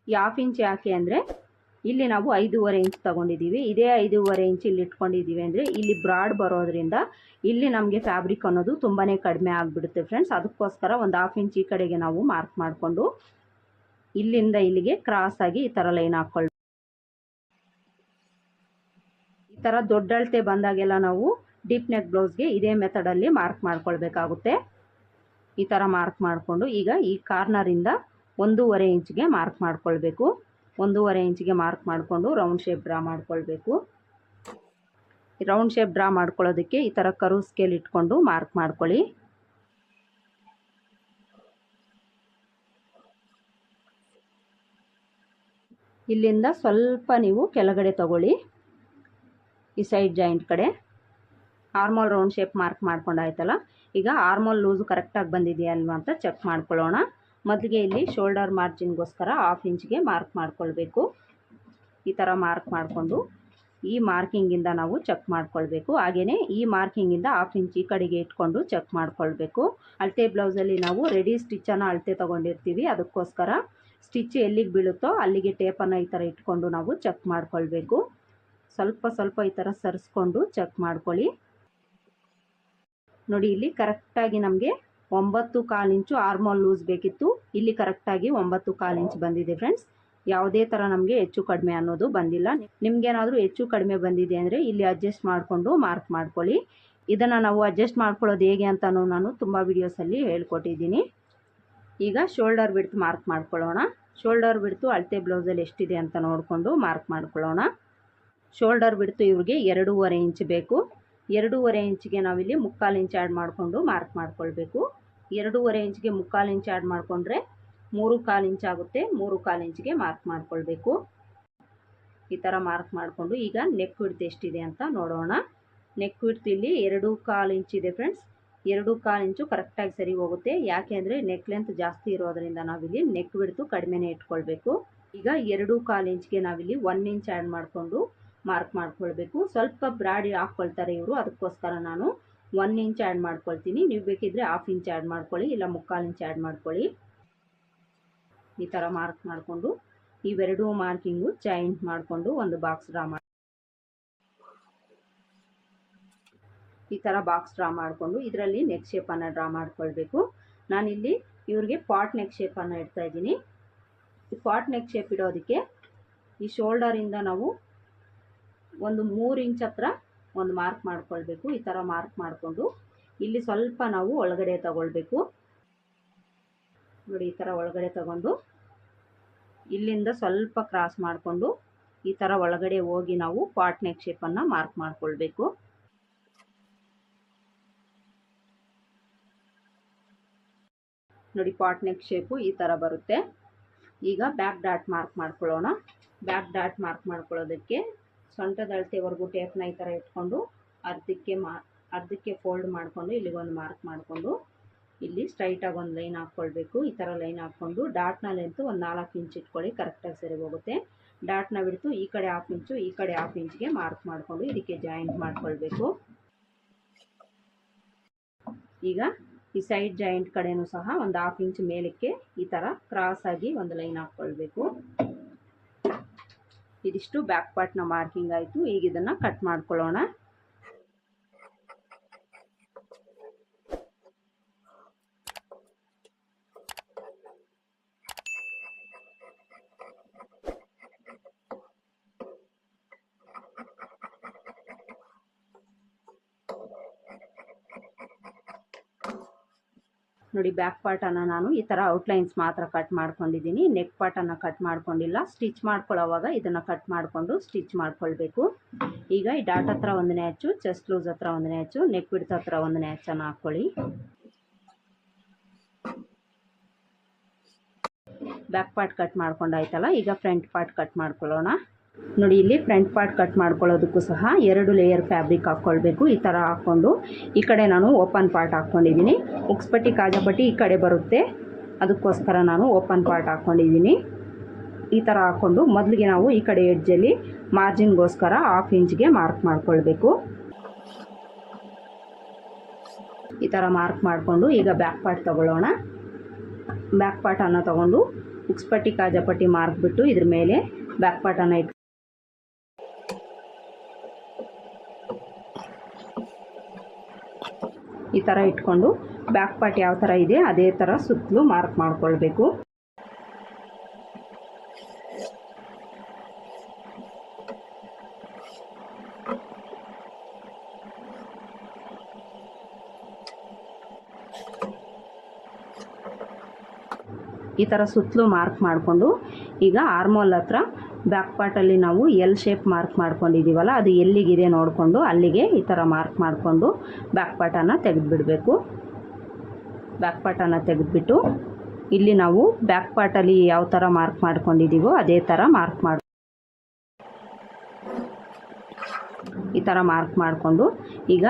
ಈ ಹಾಫ್ ಇಂಚ್ ಯಾಕೆ ಅಂದರೆ ಇಲ್ಲಿ ನಾವು ಐದೂವರೆ ಇಂಚ್ ತೊಗೊಂಡಿದ್ದೀವಿ. ಇದೇ ಐದೂವರೆ ಇಂಚ್ ಇಲ್ಲಿ ಇಟ್ಕೊಂಡಿದ್ದೀವಿ ಅಂದರೆ ಇಲ್ಲಿ ಬ್ರಾಡ್ ಬರೋದ್ರಿಂದ ಇಲ್ಲಿ ನಮಗೆ ಫ್ಯಾಬ್ರಿಕ್ ಅನ್ನೋದು ತುಂಬಾ ಕಡಿಮೆ ಆಗಿಬಿಡುತ್ತೆ ಫ್ರೆಂಡ್ಸ್ ಅದಕ್ಕೋಸ್ಕರ ಒಂದು ಹಾಫ್ ಇಂಚ್ ಈ ಕಡೆಗೆ ನಾವು ಮಾರ್ಕ್ ಮಾಡಿಕೊಂಡು ಇಲ್ಲಿಂದ ಇಲ್ಲಿಗೆ ಕ್ರಾಸ್ ಆಗಿ ಈ ಥರ ಲೈನ್ ಹಾಕ್ಕೊಳ್ಬೇಕು ಈ ಥರ ದೊಡ್ಡ ಅಳತೆ ಬಂದಾಗೆಲ್ಲ ನಾವು ಡೀಪ್ ನೆಕ್ ಬ್ಲೌಸ್ಗೆ ಇದೇ ಮೆಥಡಲ್ಲಿ ಮಾರ್ಕ್ ಮಾಡ್ಕೊಳ್ಬೇಕಾಗುತ್ತೆ. ಈ ಥರ ಮಾರ್ಕ್ ಮಾಡಿಕೊಂಡು ಈಗ ಈ ಕಾರ್ನರಿಂದ ಒಂದೂವರೆ ಇಂಚ್ಗೆ ಮಾರ್ಕ್ ಮಾಡ್ಕೊಳ್ಬೇಕು. ಒಂದೂವರೆ ಇಂಚಿಗೆ ಮಾರ್ಕ್ ಮಾಡಿಕೊಂಡು ರೌಂಡ್ ಶೇಪ್ ಡ್ರಾ ಮಾಡ್ಕೊಳ್ಬೇಕು. ರೌಂಡ್ ಶೇಪ್ ಡ್ರಾ ಮಾಡ್ಕೊಳ್ಳೋದಕ್ಕೆ ಈ ಥರ ಕರು ಸ್ಕೇಲ್ ಇಟ್ಕೊಂಡು ಮಾರ್ಕ್ ಮಾಡ್ಕೊಳ್ಳಿ. ಇಲ್ಲಿಂದ ಸ್ವಲ್ಪ ನೀವು ಕೆಳಗಡೆ ತಗೊಳ್ಳಿ, ಈ ಸೈಡ್ ಜಾಯಿಂಟ್ ಕಡೆ. ಆರ್ಮೋಲ್ ರೌಂಡ್ ಶೇಪ್ ಮಾರ್ಕ್ ಮಾಡ್ಕೊಂಡಾಯ್ತಲ್ಲ, ಈಗ ಆರ್ಮೋಲ್ ಲೂಸು ಕರೆಕ್ಟಾಗಿ ಬಂದಿದೆಯಾ ಅಲ್ವಾ ಅಂತ ಚೆಕ್ ಮಾಡ್ಕೊಳ್ಳೋಣ. ಮೊದಲಿಗೆ ಇಲ್ಲಿ ಶೋಲ್ಡರ್ ಮಾರ್ಜಿನ್ಗೋಸ್ಕರ ಹಾಫ್ ಇಂಚ್ಗೆ ಮಾರ್ಕ್ ಮಾಡ್ಕೊಳ್ಬೇಕು. ಈ ಥರ ಮಾರ್ಕ್ ಮಾಡಿಕೊಂಡು ಈ ಮಾರ್ಕಿಂಗಿಂದ ನಾವು ಚೆಕ್ ಮಾಡ್ಕೊಳ್ಬೇಕು. ಹಾಗೆಯೇ ಈ ಮಾರ್ಕಿಂಗಿಂದ ಹಾಫ್ ಇಂಚ್ ಈ ಕಡೆಗೆ ಇಟ್ಕೊಂಡು ಚೆಕ್ ಮಾಡ್ಕೊಳ್ಬೇಕು. ಅಳತೆ ಬ್ಲೌಸಲ್ಲಿ ನಾವು ರೆಡಿ ಸ್ಟಿಚ್ಚನ್ನು ಅಳತೆ ತೊಗೊಂಡಿರ್ತೀವಿ. ಅದಕ್ಕೋಸ್ಕರ ಸ್ಟಿಚ್ ಎಲ್ಲಿಗೆ ಬೀಳುತ್ತೋ ಅಲ್ಲಿಗೆ ಟೇಪನ್ನು ಈ ಥರ ಇಟ್ಕೊಂಡು ನಾವು ಚೆಕ್ ಮಾಡ್ಕೊಳ್ಬೇಕು. ಸ್ವಲ್ಪ ಸ್ವಲ್ಪ ಈ ಥರ ಸರಿಸ್ಕೊಂಡು ಚೆಕ್ ಮಾಡ್ಕೊಳ್ಳಿ. ನೋಡಿ ಇಲ್ಲಿ ಕರೆಕ್ಟಾಗಿ ನಮಗೆ ಒಂಬತ್ತು ಕಾಲು ಇಂಚು ಆರ್ಮೋಲ್ ಲೂಸ್ ಬೇಕಿತ್ತು. ಇಲ್ಲಿ ಕರೆಕ್ಟಾಗಿ ಒಂಬತ್ತು ಕಾಲು ಇಂಚ್ ಬಂದಿದೆ ಫ್ರೆಂಡ್ಸ್ ಯಾವುದೇ ಥರ ನಮಗೆ ಹೆಚ್ಚು ಕಡಿಮೆ ಅನ್ನೋದು ಬಂದಿಲ್ಲ. ನಿಮ್ಗೇನಾದರೂ ಹೆಚ್ಚು ಕಡಿಮೆ ಬಂದಿದೆ ಅಂದರೆ ಇಲ್ಲಿ ಅಡ್ಜಸ್ಟ್ ಮಾಡಿಕೊಂಡು ಮಾರ್ಕ್ ಮಾಡ್ಕೊಳ್ಳಿ. ಇದನ್ನು ನಾವು ಅಡ್ಜಸ್ಟ್ ಮಾಡ್ಕೊಳ್ಳೋದು ಹೇಗೆ ಅಂತಲೂ ನಾನು ತುಂಬ ವೀಡಿಯೋಸಲ್ಲಿ ಹೇಳ್ಕೊಟ್ಟಿದ್ದೀನಿ. ಈಗ ಶೋಲ್ಡರ್ ಬಿಡ್ತು ಮಾರ್ಕ್ ಮಾಡ್ಕೊಳ್ಳೋಣ. ಶೋಲ್ಡರ್ ಬಿಡ್ತು ಅಳತೆ ಬ್ಲೌಸಲ್ಲಿ ಎಷ್ಟಿದೆ ಅಂತ ನೋಡಿಕೊಂಡು ಮಾರ್ಕ್ ಮಾಡ್ಕೊಳ್ಳೋಣ. ಶೋಲ್ಡರ್ ಬಿಡ್ತು ಇವ್ರಿಗೆ ಎರಡೂವರೆ ಇಂಚ್ ಬೇಕು. ಎರಡೂವರೆ ಇಂಚಿಗೆ ನಾವಿಲ್ಲಿ ಮುಕ್ಕಾಲು ಇಂಚ್ ಆ್ಯಡ್ ಮಾಡಿಕೊಂಡು ಮಾರ್ಕ್ ಮಾಡಿಕೊಳ್ಬೇಕು. ಎರಡೂವರೆ ಇಂಚಿಗೆ ಮುಕ್ಕಾಲು ಇಂಚ್ ಆ್ಯಡ್ ಮಾಡಿಕೊಂಡ್ರೆ ಮೂರು ಕಾಲು ಇಂಚ್ ಆಗುತ್ತೆ. ಮೂರು ಕಾಲು ಇಂಚಿಗೆ ಮಾರ್ಕ್ ಮಾಡಿಕೊಳ್ಬೇಕು. ಈ ಥರ ಮಾರ್ಕ್ ಮಾಡಿಕೊಂಡು ಈಗ ನೆಕ್ ವಿಡ್ತ್ ಎಷ್ಟಿದೆ ಅಂತ ನೋಡೋಣ. ನೆಕ್ ವಿಡ್ತ್ ಇಲ್ಲಿ ಎರಡು ಕಾಲು ಇಂಚ್ ಇದೆ ಫ್ರೆಂಡ್ಸ್. ಎರಡು ಕಾಲು ಇಂಚು ಕರೆಕ್ಟಾಗಿ ಸರಿ ಹೋಗುತ್ತೆ. ಯಾಕೆ ಅಂದರೆ ನೆಕ್ ಲೆಂತ್ ಜಾಸ್ತಿ ಇರೋದರಿಂದ ನಾವಿಲ್ಲಿ ನೆಕ್ ವಿಡ್ತು ಕಡಿಮೆನೇ ಇಟ್ಕೊಳ್ಬೇಕು. ಈಗ ಎರಡು ಕಾಲು ಇಂಚ್ಗೆ ನಾವಿಲ್ಲಿ ಒನ್ ಇಂಚ್ ಆ್ಯಡ್ ಮಾಡಿಕೊಂಡು ಮಾರ್ಕ್ ಮಾಡ್ಕೊಳ್ಬೇಕು. ಸ್ವಲ್ಪ ಬ್ರಾಡಿ ಹಾಕ್ಕೊಳ್ತಾರೆ ಇವರು. ಅದಕ್ಕೋಸ್ಕರ ನಾನು ಒನ್ ಇಂಚ್ ಆ್ಯಡ್ ಮಾಡ್ಕೊಳ್ತೀನಿ. ನೀವು ಬೇಕಿದ್ರೆ ಹಾಫ್ ಇಂಚ್ ಆ್ಯಡ್ ಮಾಡ್ಕೊಳ್ಳಿ, ಇಲ್ಲ ಮುಕ್ಕಾಲು ಇಂಚ್ ಆ್ಯಡ್ ಮಾಡ್ಕೊಳ್ಳಿ. ಈ ಥರ ಮಾರ್ಕ್ ಮಾಡಿಕೊಂಡು, ಇವೆರಡೂ ಮಾರ್ಕಿಂಗು ಜಾಯಿಂಟ್ ಮಾಡಿಕೊಂಡು ಒಂದು ಬಾಕ್ಸ್ ಡ್ರಾ ಮಾಡಿ ಈ ಥರ ಬಾಕ್ಸ್ ಡ್ರಾ ಮಾಡಿಕೊಂಡು ಇದರಲ್ಲಿ ನೆಕ್ ಶೇಪನ್ನು ಡ್ರಾ ಮಾಡ್ಕೊಳ್ಬೇಕು. ನಾನಿಲ್ಲಿ ಇವ್ರಿಗೆ ಪಾಟ್ ನೆಕ್ ಶೇಪನ್ನು ಇಡ್ತಾ ಇದ್ದೀನಿ. ಪಾಟ್ ನೆಕ್ ಶೇಪ್ ಇಡೋದಕ್ಕೆ ಈ ಶೋಲ್ಡರಿಂದ ನಾವು ಒಂದು ಮೂರು ಇಂಚ್ ಹತ್ರ ಒಂದು ಮಾರ್ಕ್ ಮಾಡ್ಕೊಳ್ಬೇಕು, ಈ ಥರ ಮಾರ್ಕ್ ಮಾಡಿಕೊಂಡು ಇಲ್ಲಿ ಸ್ವಲ್ಪ ನಾವು ಒಳಗಡೆ ತಗೊಳ್ಬೇಕು. ನೋಡಿ, ಈ ಥರ ಒಳಗಡೆ ತಗೊಂಡು ಇಲ್ಲಿಂದ ಸ್ವಲ್ಪ ಕ್ರಾಸ್ ಮಾಡಿಕೊಂಡು ಈ ಥರ ಒಳಗಡೆ ಹೋಗಿ ನಾವು ಪಾಟ್ ನೆಕ್ ಶೇಪನ್ನು ಮಾರ್ಕ್ ಮಾಡಿಕೊಳ್ಬೇಕು. ನೋಡಿ ಪಾಟ್ ನೆಕ್ ಶೇಪು ಈ ಥರ ಬರುತ್ತೆ. ಈಗ ಬ್ಯಾಕ್ ಡಾಟ್ ಮಾರ್ಕ್ ಮಾಡ್ಕೊಳ್ಳೋಣ. ಬ್ಯಾಕ್ ಡಾಟ್ ಮಾರ್ಕ್ ಮಾಡ್ಕೊಳ್ಳೋದಕ್ಕೆ ಸೊಂಟದ ಅಳತೆವರೆಗೂ ಟೇಪ್ನ ಈ ಥರ ಇಟ್ಕೊಂಡು ಅರ್ಧಕ್ಕೆ ಮಾ, ಅರ್ಧಕ್ಕೆ ಫೋಲ್ಡ್ ಮಾಡಿಕೊಂಡು ಇಲ್ಲಿಗೊಂದು ಮಾರ್ಕ್ ಮಾಡಿಕೊಂಡು ಇಲ್ಲಿ ಸ್ಟ್ರೈಟಾಗಿ ಒಂದು ಲೈನ್ ಹಾಕ್ಕೊಳ್ಬೇಕು. ಈ ಥರ ಲೈನ್ ಹಾಕ್ಕೊಂಡು ಡಾಟ್ನ ಲೆಂತು ಒಂದು ನಾಲ್ಕು ಇಂಚ್ ಇಟ್ಕೊಳ್ಳಿ ಕರೆಕ್ಟಾಗಿ ಸರಿ ಹೋಗುತ್ತೆ. ಡಾಟ್ನ ಬಿಡ್ತು ಈ ಕಡೆ ಹಾಫ್ ಇಂಚು ಈ ಕಡೆ ಹಾಫ್ ಇಂಚ್ಗೆ ಮಾರ್ಕ್ ಮಾಡಿಕೊಂಡು ಇದಕ್ಕೆ ಜಾಯಿಂಟ್ ಮಾಡ್ಕೊಳ್ಬೇಕು. ಈಗ ಈ ಸೈಡ್ ಜಾಯಿಂಟ್ ಕಡೆನೂ ಸಹ ಒಂದು ಹಾಫ್ ಇಂಚ್ ಮೇಲಕ್ಕೆ ಈ ಥರ ಕ್ರಾಸ್ ಆಗಿ ಒಂದು ಲೈನ್ ಹಾಕ್ಕೊಳ್ಬೇಕು. ಇದಿಷ್ಟು ಬ್ಯಾಕ್ ಪಾರ್ಟ್ನ ಮಾರ್ಕಿಂಗ್ ಆಯಿತು. ಈಗ ಇದನ್ನು ಕಟ್ ಮಾಡ್ಕೊಳ್ಳೋಣ. ನೋಡಿ ಬ್ಯಾಕ್ ಪಾರ್ಟನ್ನು ನಾನು ಈ ಥರ ಔಟ್ಲೈನ್ಸ್ ಮಾತ್ರ ಕಟ್ ಮಾಡ್ಕೊಂಡಿದ್ದೀನಿ. ನೆಕ್ ಪಾರ್ಟನ್ನು ಕಟ್ ಮಾಡ್ಕೊಂಡಿಲ್ಲ. ಸ್ಟಿಚ್ ಮಾಡ್ಕೊಳ್ಳೋವಾಗ ಇದನ್ನು ಕಟ್ ಮಾಡಿಕೊಂಡು ಸ್ಟಿಚ್ ಮಾಡ್ಕೊಳ್ಬೇಕು. ಈಗ ಈ ಡಾಟ್ ಹತ್ರ ಒಂದನೇ ಹಚ್ಚು ಚೆಸ್ಟ್ ಲೂಸ್ ಹತ್ರ ಒಂದನೇ ಹಚ್ಚು ನೆಕ್ ಬಿಡ್ತ ಹತ್ರ ಒಂದನೇ ಹಚ್ಚನ್ನು ಹಾಕ್ಕೊಳ್ಳಿ. ಬ್ಯಾಕ್ ಪಾರ್ಟ್ ಕಟ್ ಮಾಡ್ಕೊಂಡಾಯ್ತಲ್ಲ ಈಗ ಫ್ರಂಟ್ ಪಾರ್ಟ್ ಕಟ್ ಮಾಡ್ಕೊಳ್ಳೋಣ. ನೋಡಿ, ಇಲ್ಲಿ ಫ್ರಂಟ್ ಪಾರ್ಟ್ ಕಟ್ ಮಾಡ್ಕೊಳ್ಳೋದಕ್ಕೂ ಸಹ ಎರಡು ಲೇಯರ್ ಫ್ಯಾಬ್ರಿಕ್ ಹಾಕ್ಕೊಳ್ಬೇಕು. ಈ ಥರ ಹಾಕ್ಕೊಂಡು ಈ ಕಡೆ ನಾನು ಓಪನ್ ಪಾರ್ಟ್ ಹಾಕ್ಕೊಂಡಿದ್ದೀನಿ. ಉಕ್ಸ್ಪಟ್ಟಿ, ಕಾಜಾಪಟ್ಟಿ ಈ ಕಡೆ ಬರುತ್ತೆ. ಅದಕ್ಕೋಸ್ಕರ ನಾನು ಓಪನ್ ಪಾರ್ಟ್ ಹಾಕ್ಕೊಂಡಿದ್ದೀನಿ. ಈ ಥರ ಹಾಕ್ಕೊಂಡು ಮೊದಲಿಗೆ ನಾವು ಈ ಕಡೆ ಎಡ್ಜಲ್ಲಿ ಮಾರ್ಜಿನ್ಗೋಸ್ಕರ ಹಾಫ್ ಇಂಚ್ಗೆ ಮಾರ್ಕ್ ಮಾಡ್ಕೊಳ್ಬೇಕು. ಈ ಥರ ಮಾರ್ಕ್ ಮಾಡಿಕೊಂಡು ಈಗ ಬ್ಯಾಕ್ ಪಾರ್ಟ್ ತಗೊಳ್ಳೋಣ. ಬ್ಯಾಕ್ ಪಾರ್ಟನ್ನು ತಗೊಂಡು ಉಕ್ಸ್ಪಟ್ಟಿ, ಕಾಜಾಪಟ್ಟಿ ಮಾರ್ಕ್ ಬಿಟ್ಟು ಇದ್ರ ಮೇಲೆ ಬ್ಯಾಕ್ ಪಾರ್ಟನ್ನು ಇಟ್ಟು ಈ ಥರ ಇಟ್ಕೊಂಡು ಬ್ಯಾಕ್ ಪಾರ್ಟ್ ಯಾವ ಥರ ಇದೆ ಅದೇ ಥರ ಸುತ್ತಲೂ ಮಾರ್ಕ್ ಮಾಡಿಕೊಳ್ಬೇಕು. ಈ ಥರ ಸುತ್ತಲೂ ಮಾರ್ಕ್ ಮಾಡಿಕೊಂಡು ಈಗ ಆರ್ಮೋಲ್ ಹತ್ರ ಬ್ಯಾಕ್ ಪಾರ್ಟಲ್ಲಿ ನಾವು ಎಲ್ ಶೇಪ್ ಮಾರ್ಕ್ ಮಾಡ್ಕೊಂಡಿದ್ದೀವಲ್ಲ, ಅದು ಎಲ್ಲಿಗಿದೆ ನೋಡಿಕೊಂಡು ಅಲ್ಲಿಗೆ ಈ ಥರ ಮಾರ್ಕ್ ಮಾಡಿಕೊಂಡು ಬ್ಯಾಕ್ ಪಾರ್ಟನ್ನು ತೆಗೆದುಬಿಡಬೇಕು. ಬ್ಯಾಕ್ ಪಾರ್ಟನ್ನು ತೆಗೆದುಬಿಟ್ಟು ಇಲ್ಲಿ ನಾವು ಬ್ಯಾಕ್ ಪಾರ್ಟಲ್ಲಿ ಯಾವ ಥರ ಮಾರ್ಕ್ ಮಾಡ್ಕೊಂಡಿದ್ದೀವೋ ಅದೇ ಥರ ಮಾರ್ಕ್ ಮಾಡ ಈ ಥರ ಮಾರ್ಕ್ ಮಾಡಿಕೊಂಡು ಈಗ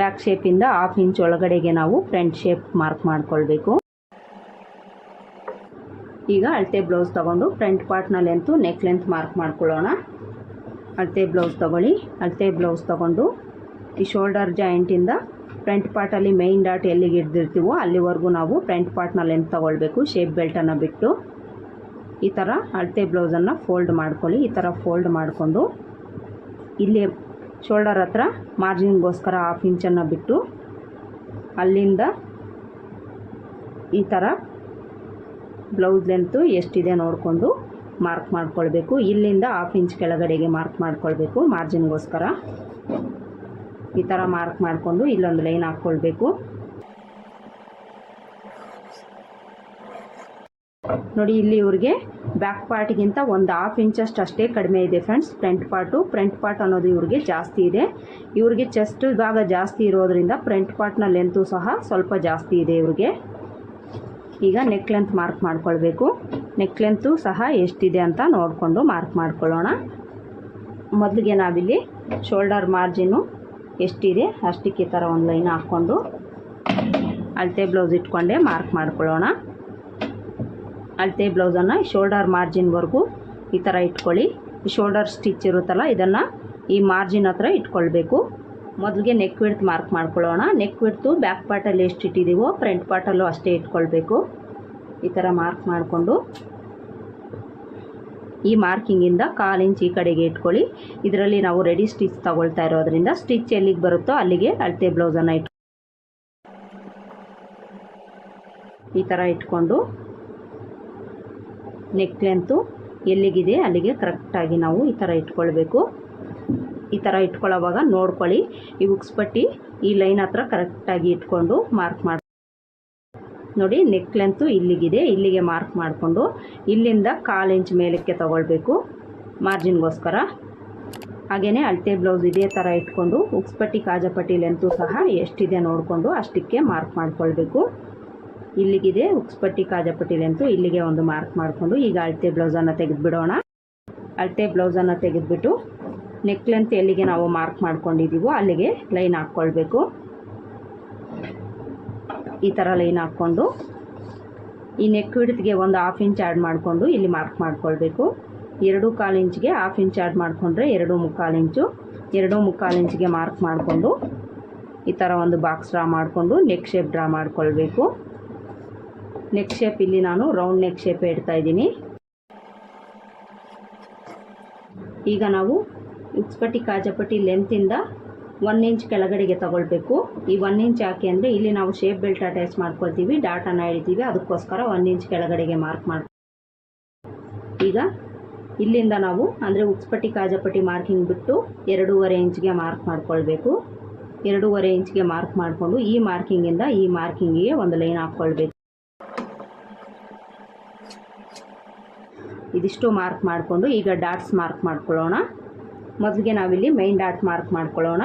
ಬ್ಯಾಕ್ ಶೇಪಿಂದ ಹಾಫ್ ಇಂಚ್ ಒಳಗಡೆಗೆ ನಾವು ಫ್ರಂಟ್ ಶೇಪ್ ಮಾರ್ಕ್ ಮಾಡ್ಕೊಳ್ಬೇಕು. ಈಗ ಅಳತೆ ಬ್ಲೌಸ್ ತೊಗೊಂಡು ಫ್ರಂಟ್ ಪಾರ್ಟ್ನ ಲೆಂತು ನೆಕ್ ಲೆಂತ್ ಮಾರ್ಕ್ ಮಾಡ್ಕೊಳ್ಳೋಣ. ಅಳತೆ ಬ್ಲೌಸ್ ತೊಗೊಳ್ಳಿ. ಅಳತೆ ಬ್ಲೌಸ್ ತೊಗೊಂಡು ಈ ಶೋಲ್ಡರ್ ಜಾಯಿಂಟಿಂದ ಫ್ರಂಟ್ ಪಾರ್ಟಲ್ಲಿ ಮೇಯ್ನ್ ಡಾಟ್ ಎಲ್ಲಿಗೆ ಹಿಡ್ದಿರ್ತೀವೋ ಅಲ್ಲಿವರೆಗೂ ನಾವು ಫ್ರಂಟ್ ಪಾರ್ಟ್ನ ಲೆಂತ್ ತೊಗೊಳ್ಬೇಕು ಶೇಪ್ ಬೆಲ್ಟನ್ನು ಬಿಟ್ಟು. ಈ ಥರ ಅಳತೆ ಬ್ಲೌಸನ್ನು ಫೋಲ್ಡ್ ಮಾಡ್ಕೊಳ್ಳಿ. ಈ ಥರ ಫೋಲ್ಡ್ ಮಾಡಿಕೊಂಡು ಇಲ್ಲಿ ಶೋಲ್ಡರ್ ಹತ್ರ ಮಾರ್ಜಿನ್ಗೋಸ್ಕರ ಹಾಫ್ ಇಂಚನ್ನು ಬಿಟ್ಟು ಅಲ್ಲಿಂದ ಈ ಥರ ಬ್ಲೌಸ್ ಲೆಂತು ಎಷ್ಟಿದೆ ನೋಡಿಕೊಂಡು ಮಾರ್ಕ್ ಮಾಡ್ಕೊಳ್ಬೇಕು. ಇಲ್ಲಿಂದ ಹಾಫ್ ಇಂಚ್ ಕೆಳಗಡೆಗೆ ಮಾರ್ಕ್ ಮಾಡ್ಕೊಳ್ಬೇಕು ಮಾರ್ಜಿನ್ಗೋಸ್ಕರ. ಈ ಥರ ಮಾರ್ಕ್ ಮಾಡಿಕೊಂಡು ಇಲ್ಲೊಂದು ಲೈನ್ ಹಾಕ್ಕೊಳ್ಬೇಕು. ನೋಡಿ, ಇಲ್ಲಿ ಇವ್ರಿಗೆ ಬ್ಯಾಕ್ ಪಾರ್ಟ್ಗಿಂತ ಒಂದು ಹಾಫ್ ಇಂಚಷ್ಟು ಅಷ್ಟೇ ಕಡಿಮೆ ಇದೆ friends front part front part ಅನ್ನೋದು ಇವ್ರಿಗೆ ಜಾಸ್ತಿ ಇದೆ. ಇವ್ರಿಗೆ ಚೆಸ್ಟ್ ಭಾಗ ಜಾಸ್ತಿ ಇರೋದ್ರಿಂದ ಫ್ರಂಟ್ ಪಾರ್ಟ್ನ ಲೆಂತು ಸಹ ಸ್ವಲ್ಪ ಜಾಸ್ತಿ ಇದೆ ಇವ್ರಿಗೆ. ಈಗ ನೆಕ್ ಲೆಂತ್ ಮಾರ್ಕ್ ಮಾಡ್ಕೊಳ್ಬೇಕು. ನೆಕ್ ಲೆಂತು ಸಹ ಎಷ್ಟಿದೆ ಅಂತ ನೋಡಿಕೊಂಡು ಮಾರ್ಕ್ ಮಾಡ್ಕೊಳ್ಳೋಣ. ಮೊದಲಿಗೆ ನಾವಿಲ್ಲಿ ಶೋಲ್ಡರ್ ಮಾರ್ಜಿನು ಎಷ್ಟಿದೆ ಅಷ್ಟಕ್ಕೆ ಈ ಥರ ಒಂದು ಲೈನ್ ಹಾಕ್ಕೊಂಡು ಅಳತೆ ಬ್ಲೌಸ್ ಇಟ್ಕೊಂಡೆ ಮಾರ್ಕ್ ಮಾಡ್ಕೊಳ್ಳೋಣ. ಅಳತೆ ಬ್ಲೌಸನ್ನು ಶೋಲ್ಡರ್ ಮಾರ್ಜಿನ್ವರೆಗೂ ಈ ಥರ ಇಟ್ಕೊಳ್ಳಿ. ಶೋಲ್ಡರ್ ಸ್ಟಿಚ್ ಇರುತ್ತಲ್ಲ, ಇದನ್ನು ಈ ಮಾರ್ಜಿನ್ ಹತ್ರ ಇಟ್ಕೊಳ್ಬೇಕು. ಮೊದಲಿಗೆ ನೆಕ್ ವಿಡ್ತ್ ಮಾರ್ಕ್ ಮಾಡ್ಕೊಳ್ಳೋಣ. ನೆಕ್ ವಿಡ್ತು ಬ್ಯಾಕ್ ಪಾರ್ಟಲ್ಲಿ ಎಷ್ಟು ಇಟ್ಟಿದ್ದೀವೋ ಫ್ರಂಟ್ ಪಾರ್ಟಲ್ಲೂ ಅಷ್ಟೇ ಇಟ್ಕೊಳ್ಬೇಕು. ಈ ಥರ ಮಾರ್ಕ್ ಮಾಡಿಕೊಂಡು. ಈ ಮಾರ್ಕಿಂಗಿಂದ ಕಾಲು ಇಂಚ್ ಈ ಕಡೆಗೆ ಇಟ್ಕೊಳ್ಳಿ. ಇದರಲ್ಲಿ ನಾವು ರೆಡಿ ಸ್ಟಿಚ್ ತಗೊಳ್ತಾ ಇರೋದ್ರಿಂದ ಸ್ಟಿಚ್ ಎಲ್ಲಿಗೆ ಬರುತ್ತೋ ಅಲ್ಲಿಗೆ ಅಳತೆ ಬ್ಲೌಸನ್ನು ಇಟ್ ಈ ಥರ ಇಟ್ಕೊಂಡು ನೆಕ್ ಲೆಂತು ಎಲ್ಲಿಗಿದೆ ಅಲ್ಲಿಗೆ ಕರೆಕ್ಟಾಗಿ ನಾವು ಈ ಥರ ಇಟ್ಕೊಳ್ಬೇಕು. ಈ ಥರ ಇಟ್ಕೊಳ್ಳೋವಾಗ ನೋಡ್ಕೊಳ್ಳಿ. ಈ ಉಕ್ಸ್ ಪಟ್ಟಿ ಈ ಲೈನ್ ಹತ್ರ ಕರೆಕ್ಟಾಗಿ ಇಟ್ಕೊಂಡು ಮಾರ್ಕ್ ಮಾಡಿ ನೋಡಿ ನೆಕ್ ಲೆಂತು ಇಲ್ಲಿಗಿದೆ. ಇಲ್ಲಿಗೆ ಮಾರ್ಕ್ ಮಾಡಿಕೊಂಡು ಇಲ್ಲಿಂದ ಕಾಲು ಇಂಚ್ ಮೇಲಕ್ಕೆ ತಗೊಳ್ಬೇಕು ಮಾರ್ಜಿನ್ಗೋಸ್ಕರ ಹಾಗೆಯೇ ಅಳತೆ ಬ್ಲೌಸ್ ಇದೇ ಥರ ಇಟ್ಕೊಂಡು ಉಕ್ಸ್ಪಟ್ಟಿ ಕಾಜಪಟ್ಟಿ ಲೆಂತು ಸಹ ಎಷ್ಟಿದೆ ನೋಡಿಕೊಂಡು ಅಷ್ಟಕ್ಕೆ ಮಾರ್ಕ್ ಮಾಡ್ಕೊಳ್ಬೇಕು. ಇಲ್ಲಿಗಿದೆ ಉಕ್ಸ್ಪಟ್ಟಿ ಕಾಜಪಟ್ಟಿ ಲೆಂತು ಇಲ್ಲಿಗೆ ಒಂದು ಮಾರ್ಕ್ ಮಾಡಿಕೊಂಡು ಈಗ ಅಳತೆ ಬ್ಲೌಸನ್ನು ತೆಗೆದುಬಿಡೋಣ. ಅಳತೆ ಬ್ಲೌಸನ್ನು ತೆಗೆದುಬಿಟ್ಟು ನೆಕ್ ಲೆಂತ್ ಎಲ್ಲಿಗೆ ನಾವು ಮಾರ್ಕ್ ಮಾಡ್ಕೊಂಡಿದ್ದೀವೋ, ಅಲ್ಲಿಗೆ ಲೈನ್ ಹಾಕ್ಕೊಳ್ಬೇಕು. ಈ ಥರ ಲೈನ್ ಹಾಕ್ಕೊಂಡು, ಈ ನೆಕ್ ವಿಡ್ತ್ಗೆ ಒಂದು ಹಾಫ್ ಇಂಚ್ ಆ್ಯಡ್ ಮಾಡಿಕೊಂಡು ಇಲ್ಲಿ ಮಾರ್ಕ್ ಮಾಡ್ಕೊಳ್ಬೇಕು. ಎರಡು ಕಾಲು ಇಂಚ್ಗೆ ಹಾಫ್ ಇಂಚ್ ಆ್ಯಡ್ ಮಾಡಿಕೊಂಡ್ರೆ ಎರಡು ಮುಕ್ಕಾಲು ಇಂಚು ಎರಡು ಮುಕ್ಕಾಲು ಇಂಚ್ಗೆ ಮಾರ್ಕ್ ಮಾಡಿಕೊಂಡು ಈ ಥರ ಒಂದು ಬಾಕ್ಸ್ ಡ್ರಾ ಮಾಡಿಕೊಂಡು ನೆಕ್ ಶೇಪ್ ಡ್ರಾ ಮಾಡ್ಕೊಳ್ಬೇಕು. ನೆಕ್ ಶೇಪ್ ಇಲ್ಲಿ ನಾನು ರೌಂಡ್ ನೆಕ್ ಶೇಪ್ ಇಡ್ತಾ ಇದ್ದೀನಿ. ಈಗ ನಾವು ಉಕ್ಸ್ಪಟ್ಟಿ ಕಾಜಪಟ್ಟಿ ಲೆಂತಿಂದ ಒನ್ ಇಂಚ್ ಕೆಳಗಡೆಗೆ ತಗೊಳ್ಬೇಕು. ಈ ಒನ್ ಇಂಚ್ ಯಾಕೆ ಅಂದರೆ ಇಲ್ಲಿ ನಾವು ಶೇಪ್ ಬೆಲ್ಟ್ ಅಟ್ಯಾಚ್ ಮಾಡ್ಕೊಳ್ತೀವಿ ಡಾಟನ್ನು ಹಿಡಿತೀವಿ ಅದಕ್ಕೋಸ್ಕರ ಒನ್ ಇಂಚ್ ಕೆಳಗಡೆಗೆ ಮಾರ್ಕ್ ಮಾಡಿ ಈಗ ಇಲ್ಲಿಂದ ನಾವು ಅಂದರೆ ಉಕ್ಸ್ಪಟ್ಟಿ ಕಾಜಪಟ್ಟಿ ಮಾರ್ಕಿಂಗ್ ಬಿಟ್ಟು ಎರಡೂವರೆ ಇಂಚ್ಗೆ ಮಾರ್ಕ್ ಮಾಡ್ಕೊಳ್ಬೇಕು. ಎರಡೂವರೆ ಇಂಚ್ಗೆ ಮಾರ್ಕ್ ಮಾಡಿಕೊಂಡು ಈ ಮಾರ್ಕಿಂಗಿಂದ ಈ ಮಾರ್ಕಿಂಗಿಗೆ ಒಂದು ಲೈನ್ ಹಾಕ್ಕೊಳ್ಬೇಕು. ಇದಿಷ್ಟು ಮಾರ್ಕ್ ಮಾಡಿಕೊಂಡು ಈಗ ಡಾಟ್ಸ್ ಮಾರ್ಕ್ ಮಾಡ್ಕೊಳ್ಳೋಣ. ಮೊದಲಿಗೆ ನಾವಿಲ್ಲಿ ಮೈನ್ ಡಾಟ್ ಮಾರ್ಕ್ ಮಾಡ್ಕೊಳ್ಳೋಣ.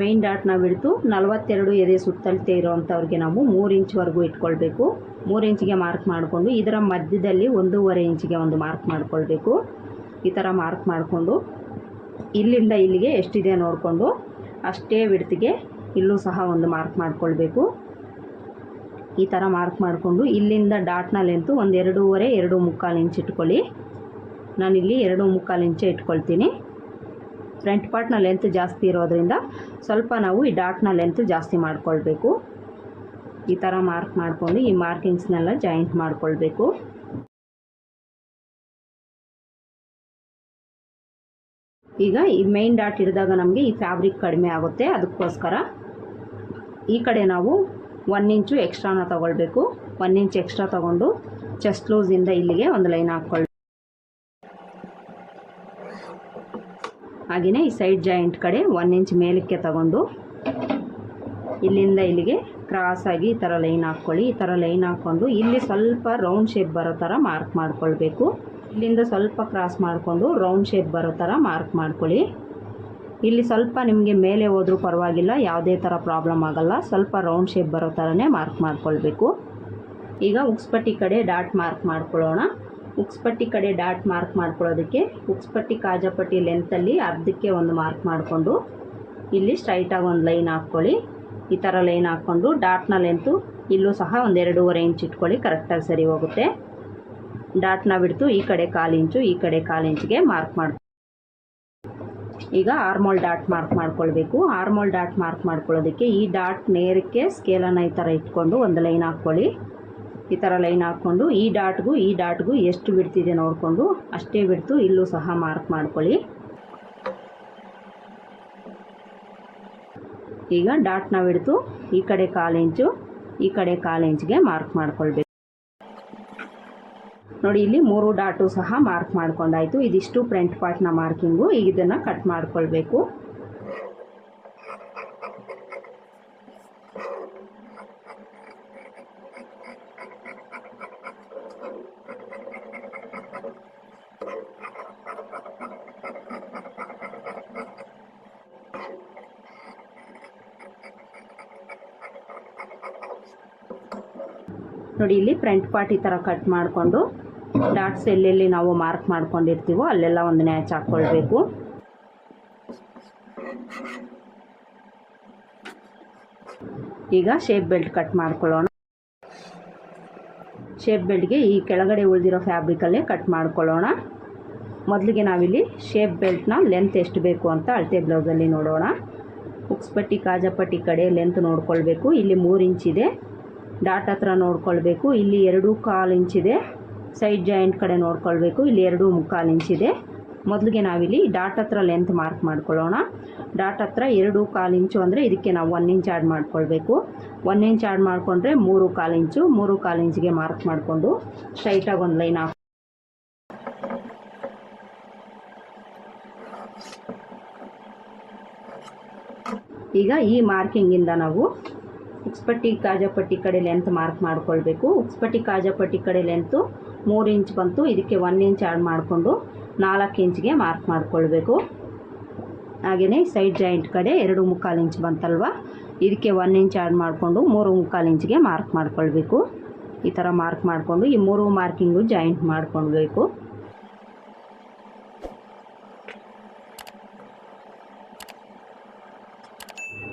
ಮೈನ್ ಡಾಟ್ನ ಬಿಡ್ತು ನಲವತ್ತೆರಡು ಎದೆ ಸುತ್ತಲತೆ ಇರೋವಂಥವ್ರಿಗೆ ನಾವು ಮೂರು ಇಂಚ್ವರೆಗೂ ಇಟ್ಕೊಳ್ಬೇಕು. ಮೂರು ಇಂಚಿಗೆ ಮಾರ್ಕ್ ಮಾಡಿಕೊಂಡು ಇದರ ಮಧ್ಯದಲ್ಲಿ ಒಂದೂವರೆ ಇಂಚಿಗೆ ಒಂದು ಮಾರ್ಕ್ ಮಾಡಿಕೊಳ್ಬೇಕು. ಈ ಥರ ಮಾರ್ಕ್ ಮಾಡಿಕೊಂಡು ಇಲ್ಲಿಂದ ಇಲ್ಲಿಗೆ ಎಷ್ಟಿದೆ ನೋಡಿಕೊಂಡು ಅಷ್ಟೇ ವಿಡ್ತಿಗೆ ಇಲ್ಲೂ ಸಹ ಒಂದು ಮಾರ್ಕ್ ಮಾಡಿಕೊಳ್ಬೇಕು. ಈ ಥರ ಮಾರ್ಕ್ ಮಾಡಿಕೊಂಡು ಇಲ್ಲಿಂದ ಡಾಟ್ನ ಲೆಂತು ಒಂದು ಎರಡೂವರೆ, ಎರಡು ಮುಕ್ಕಾಲು ಇಂಚ್ ಇಟ್ಕೊಳ್ಳಿ. ನಾನಿಲ್ಲಿ ಎರಡು ಮುಕ್ಕಾಲು ಇಂಚೆ ಇಟ್ಕೊಳ್ತೀನಿ. ಫ್ರಂಟ್ ಪಾರ್ಟ್ನ ಲೆಂತ್ ಜಾಸ್ತಿ ಇರೋದರಿಂದ ಸ್ವಲ್ಪ ನಾವು ಈ ಡಾಟ್ನ ಲೆಂತ್ ಜಾಸ್ತಿ ಮಾಡಿಕೊಳ್ಬೇಕು. ಈ ಥರ ಮಾರ್ಕ್ ಮಾಡಿಕೊಂಡು ಈ ಮಾರ್ಕಿಂಗ್ಸ್ನೆಲ್ಲ ಜಾಯಿಂಟ್ ಮಾಡಿಕೊಳ್ಬೇಕು. ಈಗ ಈ ಮೈನ್ ಡಾಟ್ ಹಿಡಿದಾಗ ನಮಗೆ ಈ ಫ್ಯಾಬ್ರಿಕ್ ಕಡಿಮೆ ಆಗುತ್ತೆ. ಅದಕ್ಕೋಸ್ಕರ ಈ ಕಡೆ ನಾವು ಒನ್ ಇಂಚು ಎಕ್ಸ್ಟ್ರಾನ ತಗೊಳ್ಬೇಕು. ಒನ್ ಇಂಚ್ ಎಕ್ಸ್ಟ್ರಾ ತಗೊಂಡು ಚೆಸ್ಟ್ ಲೂಸಿಂದ ಇಲ್ಲಿಗೆ ಒಂದು ಲೈನ್ ಹಾಕ್ಕೊಳ್ಳಿ ಹಾಗೆಯೇ ಈ ಸೈಡ್ ಜಾಯಿಂಟ್ ಕಡೆ ಒನ್ ಇಂಚ್ ಮೇಲಕ್ಕೆ ತಗೊಂಡು ಇಲ್ಲಿಂದ ಇಲ್ಲಿಗೆ ಕ್ರಾಸ್ ಆಗಿ ಈ ಥರ ಲೈನ್ ಹಾಕ್ಕೊಳ್ಳಿ. ಈ ಥರ ಲೈನ್ ಹಾಕ್ಕೊಂಡು ಇಲ್ಲಿ ಸ್ವಲ್ಪ ರೌಂಡ್ ಶೇಪ್ ಬರೋ ಥರ ಮಾರ್ಕ್ ಮಾಡ್ಕೊಳ್ಬೇಕು. ಇಲ್ಲಿಂದ ಸ್ವಲ್ಪ ಕ್ರಾಸ್ ಮಾಡಿಕೊಂಡು ರೌಂಡ್ ಶೇಪ್ ಬರೋ ಥರ ಮಾರ್ಕ್ ಮಾಡ್ಕೊಳ್ಳಿ. ಇಲ್ಲಿ ಸ್ವಲ್ಪ ನಿಮಗೆ ಮೇಲೆ ಹೋದರೂ ಪರವಾಗಿಲ್ಲ, ಯಾವುದೇ ಥರ ಪ್ರಾಬ್ಲಮ್ ಆಗಲ್ಲ. ಸ್ವಲ್ಪ ರೌಂಡ್ ಶೇಪ್ ಬರೋ ಥರನೇ ಮಾರ್ಕ್ ಮಾಡ್ಕೊಳ್ಬೇಕು. ಈಗ ಉಕ್ಸ್ಪಟ್ಟಿ ಕಡೆ ಡಾಟ್ ಮಾರ್ಕ್ ಮಾಡ್ಕೊಳ್ಳೋಣ. ಉಕ್ಸ್ಪಟ್ಟಿ ಕಡೆ ಡಾಟ್ ಮಾರ್ಕ್ ಮಾಡ್ಕೊಳ್ಳೋದಕ್ಕೆ ಉಕ್ಸ್ಪಟ್ಟಿ ಕಾಜಪಟ್ಟಿ ಲೆಂತಲ್ಲಿ ಅರ್ಧಕ್ಕೆ ಒಂದು ಮಾರ್ಕ್ ಮಾಡಿಕೊಂಡು ಇಲ್ಲಿ ಸ್ಟ್ರೈಟಾಗಿ ಒಂದು ಲೈನ್ ಹಾಕ್ಕೊಳ್ಳಿ. ಈ ಥರ ಲೈನ್ ಹಾಕ್ಕೊಂಡು ಡಾಟ್ನ ಲೆಂತು ಇಲ್ಲೂ ಸಹ ಒಂದು ಎರಡೂವರೆ ಇಂಚ್ ಇಟ್ಕೊಳ್ಳಿ ಕರೆಕ್ಟಾಗಿ ಸರಿ ಹೋಗುತ್ತೆ. ಡಾಟ್ನ ಬಿಡ್ತು ಈ ಕಡೆ ಕಾಲು ಇಂಚು, ಈ ಕಡೆ ಕಾಲು ಇಂಚಿಗೆ ಮಾರ್ಕ್ ಮಾಡಿ ಈಗ ಆರ್ಮೋಲ್ ಡಾಟ್ ಮಾರ್ಕ್ ಮಾಡ್ಕೊಳ್ಬೇಕು. ಆರ್ಮೋಲ್ ಡಾಟ್ ಮಾರ್ಕ್ ಮಾಡ್ಕೊಳ್ಳೋದಕ್ಕೆ ಈ ಡಾಟ್ ನೇರಕ್ಕೆ ಸ್ಕೇಲನ್ನು ಈ ಥರ ಇಟ್ಕೊಂಡು ಒಂದು ಲೈನ್ ಹಾಕ್ಕೊಳ್ಳಿ. ಈ ಥರ ಲೈನ್ ಹಾಕ್ಕೊಂಡು ಈ ಡಾಟ್ಗೂ ಈ ಡಾಟ್ಗೂ ಎಷ್ಟು ಬಿಡ್ತಿದೆ ನೋಡಿಕೊಂಡು ಅಷ್ಟೇ ಬಿಡ್ತು ಇಲ್ಲೂ ಸಹ ಮಾರ್ಕ್ ಮಾಡ್ಕೊಳ್ಳಿ. ಈಗ ಡಾಟ್ನ ಬಿಡ್ತು ಈ ಕಡೆ ಕಾಲು ಇಂಚು ಈ ಕಡೆ ಕಾಲು ಇಂಚ್ಗೆ ಮಾರ್ಕ್ ಮಾಡ್ಕೊಳ್ಬೇಕು. ನೋಡಿ, ಇಲ್ಲಿ ಮೂರು ಡಾಟು ಸಹ ಮಾರ್ಕ್ ಮಾಡ್ಕೊಂಡಾಯ್ತು. ಇದಿಷ್ಟು ಫ್ರಂಟ್ ಪಾರ್ಟ್ನ ಮಾರ್ಕಿಂಗು ಈಗ ಇದನ್ನು ಕಟ್ ಮಾಡ್ಕೊಳ್ಬೇಕು. ನೋಡಿ ಇಲ್ಲಿ ಫ್ರಂಟ್ ಪಾರ್ಟ್ ಈ ಥರ ಕಟ್ ಮಾಡಿಕೊಂಡು ಡಾಟ್ಸ್ ಎಲ್ಲೆಲ್ಲಿ ನಾವು ಮಾರ್ಕ್ ಮಾಡ್ಕೊಂಡಿರ್ತೀವೋ ಅಲ್ಲೆಲ್ಲ ಒಂದು ನ್ಯಾಚ್ ಹಾಕ್ಕೊಳ್ಬೇಕು ಈಗ ಶೇಪ್ ಬೆಲ್ಟ್ ಕಟ್ ಮಾಡ್ಕೊಳ್ಳೋಣ. ಶೇಪ್ ಬೆಲ್ಟ್ಗೆ ಈ ಕೆಳಗಡೆ ಉಳಿದಿರೋ ಫ್ಯಾಬ್ರಿಕಲ್ಲೇ ಕಟ್ ಮಾಡ್ಕೊಳ್ಳೋಣ. ಮೊದಲಿಗೆ ನಾವಿಲ್ಲಿ ಶೇಪ್ ಬೆಲ್ಟ್ನ ಲೆಂತ್ ಎಷ್ಟು ಬೇಕು ಅಂತ ಅಳತೆ ಬ್ಲೌಸಲ್ಲಿ ನೋಡೋಣ. ಉಕ್ಸ್ಪಟ್ಟಿ ಕಾಜಪಟ್ಟಿ ಕಡೆ ಲೆಂತ್ ನೋಡ್ಕೊಳ್ಬೇಕು. ಇಲ್ಲಿ ಮೂರು ಇಂಚಿದೆ ಡಾಟ್ ಹತ್ರ ನೋಡ್ಕೊಳ್ಬೇಕು. ಇಲ್ಲಿ ಎರಡು ಕಾಲು ಇಂಚಿದೆ ಸೈಡ್ ಜಾಯಿಂಟ್ ಕಡೆ ನೋಡ್ಕೊಳ್ಬೇಕು. ಇಲ್ಲಿ ಎರಡು ಮುಕ್ಕಾಲು ಇಂಚಿದೆ ಮೊದಲಿಗೆ ನಾವಿಲ್ಲಿ ಡಾಟ್ ಹತ್ರ ಲೆಂತ್ ಮಾರ್ಕ್ ಮಾಡ್ಕೊಳ್ಳೋಣ. ಡಾಟ್ ಹತ್ರ ಎರಡು ಕಾಲು ಇಂಚು ಅಂದರೆ ಇದಕ್ಕೆ ನಾವು ಒನ್ ಇಂಚ್ ಆ್ಯಡ್ ಮಾಡ್ಕೊಳ್ಬೇಕು. ಒನ್ ಇಂಚ್ ಆ್ಯಡ್ ಮಾಡಿಕೊಂಡ್ರೆ ಮೂರು ಕಾಲು ಇಂಚು, ಮೂರು ಕಾಲು ಇಂಚಿಗೆ ಮಾರ್ಕ್ ಮಾಡಿಕೊಂಡು ಸ್ಟ್ರೈಟಾಗಿ ಒಂದು ಲೈನ್ ಹಾಕಿ ಈಗ ಈ ಮಾರ್ಕಿಂಗಿಂದ ನಾವು ಉಕ್ಸ್ಪಟ್ಟಿ ಕಾಜಾಪಟ್ಟಿ ಕಡೆ ಲೆಂತ್ ಮಾರ್ಕ್ ಮಾಡ್ಕೊಳ್ಬೇಕು. ಉಕ್ಸ್ಪಟ್ಟಿ ಕಾಜಾಪಟ್ಟಿ ಕಡೆ ಲೆಂತು ಮೂರು ಇಂಚ್ ಬಂತು. ಇದಕ್ಕೆ ಒನ್ ಇಂಚ್ ಆ್ಯಡ್ ಮಾಡಿಕೊಂಡು ನಾಲ್ಕು ಇಂಚ್ಗೆ ಮಾರ್ಕ್ ಮಾಡ್ಕೊಳ್ಬೇಕು. ಹಾಗೆಯೇ ಸೈಡ್ ಜಾಯಿಂಟ್ ಕಡೆ ಎರಡು ಮುಕ್ಕಾಲು ಇಂಚ್ ಬಂತಲ್ವ? ಇದಕ್ಕೆ ಒನ್ ಇಂಚ್ ಆ್ಯಡ್ ಮಾಡಿಕೊಂಡು ಮೂರು ಮುಕ್ಕಾಲು ಇಂಚ್ಗೆ ಮಾರ್ಕ್ ಮಾಡ್ಕೊಳ್ಬೇಕು. ಈ ಥರ ಮಾರ್ಕ್ ಮಾಡಿಕೊಂಡು ಈ ಮೂರು ಮಾರ್ಕಿಂಗು ಜಾಯಿಂಟ್ ಮಾಡ್ಕೊಳ್ಬೇಕು.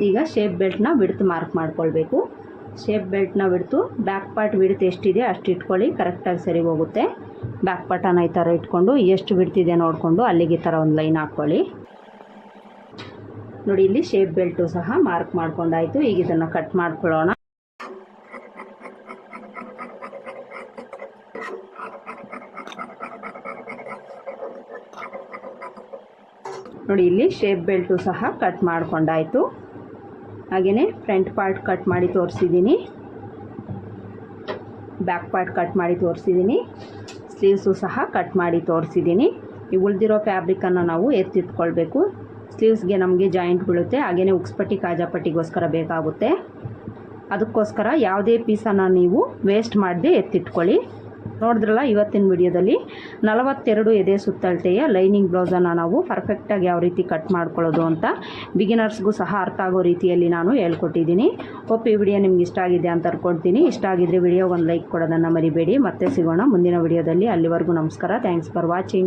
ಈಗ ಶೇಪ್ ಬೆಲ್ಟ್ನ ಬಿಡ್ತು ಮಾರ್ಕ್ ಮಾಡ್ಕೊಳ್ಬೇಕು. ಶೇಪ್ ಬೆಲ್ಟ್ನ ಬಿಡ್ತು ಬ್ಯಾಕ್ ಪಾರ್ಟ್ ಬಿಡ್ತು ಎಷ್ಟಿದೆ ಅಷ್ಟು ಇಟ್ಕೊಳ್ಳಿ ಕರೆಕ್ಟಾಗಿ ಸರಿ ಹೋಗುತ್ತೆ. ಬ್ಯಾಕ್ ಪಾರ್ಟನ್ನು ಈ ಥರ ಇಟ್ಕೊಂಡು ಎಷ್ಟು ಬಿಡ್ತಿದೆ ನೋಡಿಕೊಂಡು ಅಲ್ಲಿಗೆ ಈ ಥರ ಒಂದು ಲೈನ್ ಹಾಕ್ಕೊಳ್ಳಿ. ನೋಡಿ, ಇಲ್ಲಿ ಶೇಪ್ ಬೆಲ್ಟು ಸಹ ಮಾರ್ಕ್ ಮಾಡ್ಕೊಂಡಾಯಿತು. ಈಗ ಇದನ್ನು ಕಟ್ ಮಾಡ್ಕೊಳ್ಳೋಣ. ನೋಡಿ, ಇಲ್ಲಿ ಶೇಪ್ ಬೆಲ್ಟು ಸಹ ಕಟ್ ಮಾಡ್ಕೊಂಡಾಯ್ತು. ಹಾಗೆಯೇ ಫ್ರಂಟ್ ಪಾರ್ಟ್ ಕಟ್ ಮಾಡಿ ತೋರಿಸಿದ್ದೀನಿ. ಬ್ಯಾಕ್ ಪಾರ್ಟ್ ಕಟ್ ಮಾಡಿ ತೋರಿಸಿದ್ದೀನಿ. ಸ್ಲೀವ್ಸು ಸಹ ಕಟ್ ಮಾಡಿ ತೋರಿಸಿದ್ದೀನಿ. ಈ ಉಳಿದಿರೋ ಫ್ಯಾಬ್ರಿಕನ್ನು ನಾವು ಎತ್ತಿಟ್ಕೊಳ್ಬೇಕು. ಸ್ಲೀವ್ಸ್ಗೆ ನಮಗೆ ಜಾಯಿಂಟ್ ಬೀಳುತ್ತೆ. ಹಾಗೆಯೇ ಉಕ್ಸ್ಪಟ್ಟಿ ಕಾಜಾಪಟ್ಟಿಗೋಸ್ಕರ ಬೇಕಾಗುತ್ತೆ. ಅದಕ್ಕೋಸ್ಕರ ಯಾವುದೇ ಪೀಸನ್ನು ನೀವು ವೇಸ್ಟ್ ಮಾಡದೆ ಎತ್ತಿಟ್ಕೊಳ್ಳಿ. ನೋಡಿದ್ರಲ್ಲ ಇವತ್ತಿನ ವಿಡಿಯೋದಲ್ಲಿ ನಲವತ್ತೆರಡು ಎದೆ ಸುತ್ತಳತೆಯ ಲೈನಿಂಗ್ ಬ್ಲೌಸನ್ನು ನಾವು ಪರ್ಫೆಕ್ಟಾಗಿ ಯಾವ ರೀತಿ ಕಟ್ ಮಾಡ್ಕೊಳ್ಳೋದು ಅಂತ ಬಿಗಿನರ್ಸ್ಗೂ ಸಹ ಅರ್ಥ ಆಗೋ ರೀತಿಯಲ್ಲಿ ನಾನು ಹೇಳ್ಕೊಟ್ಟಿದ್ದೀನಿ. ಒಪ್ಪಿ ವಿಡಿಯೋ ನಿಮ್ಗೆ ಇಷ್ಟ ಆಗಿದೆ ಅಂತ ಅನ್ಕೊಳ್ತೀನಿ. ಇಷ್ಟ ಆಗಿದ್ರೆ ವಿಡಿಯೋ ಒಂದು ಲೈಕ್ ಕೊಡೋದನ್ನು ಮರಿಬೇಡಿ. ಮತ್ತೆ ಸಿಗೋಣ ಮುಂದಿನ ವಿಡಿಯೋದಲ್ಲಿ. ಅಲ್ಲಿವರೆಗೂ ನಮಸ್ಕಾರ. Thanks for watching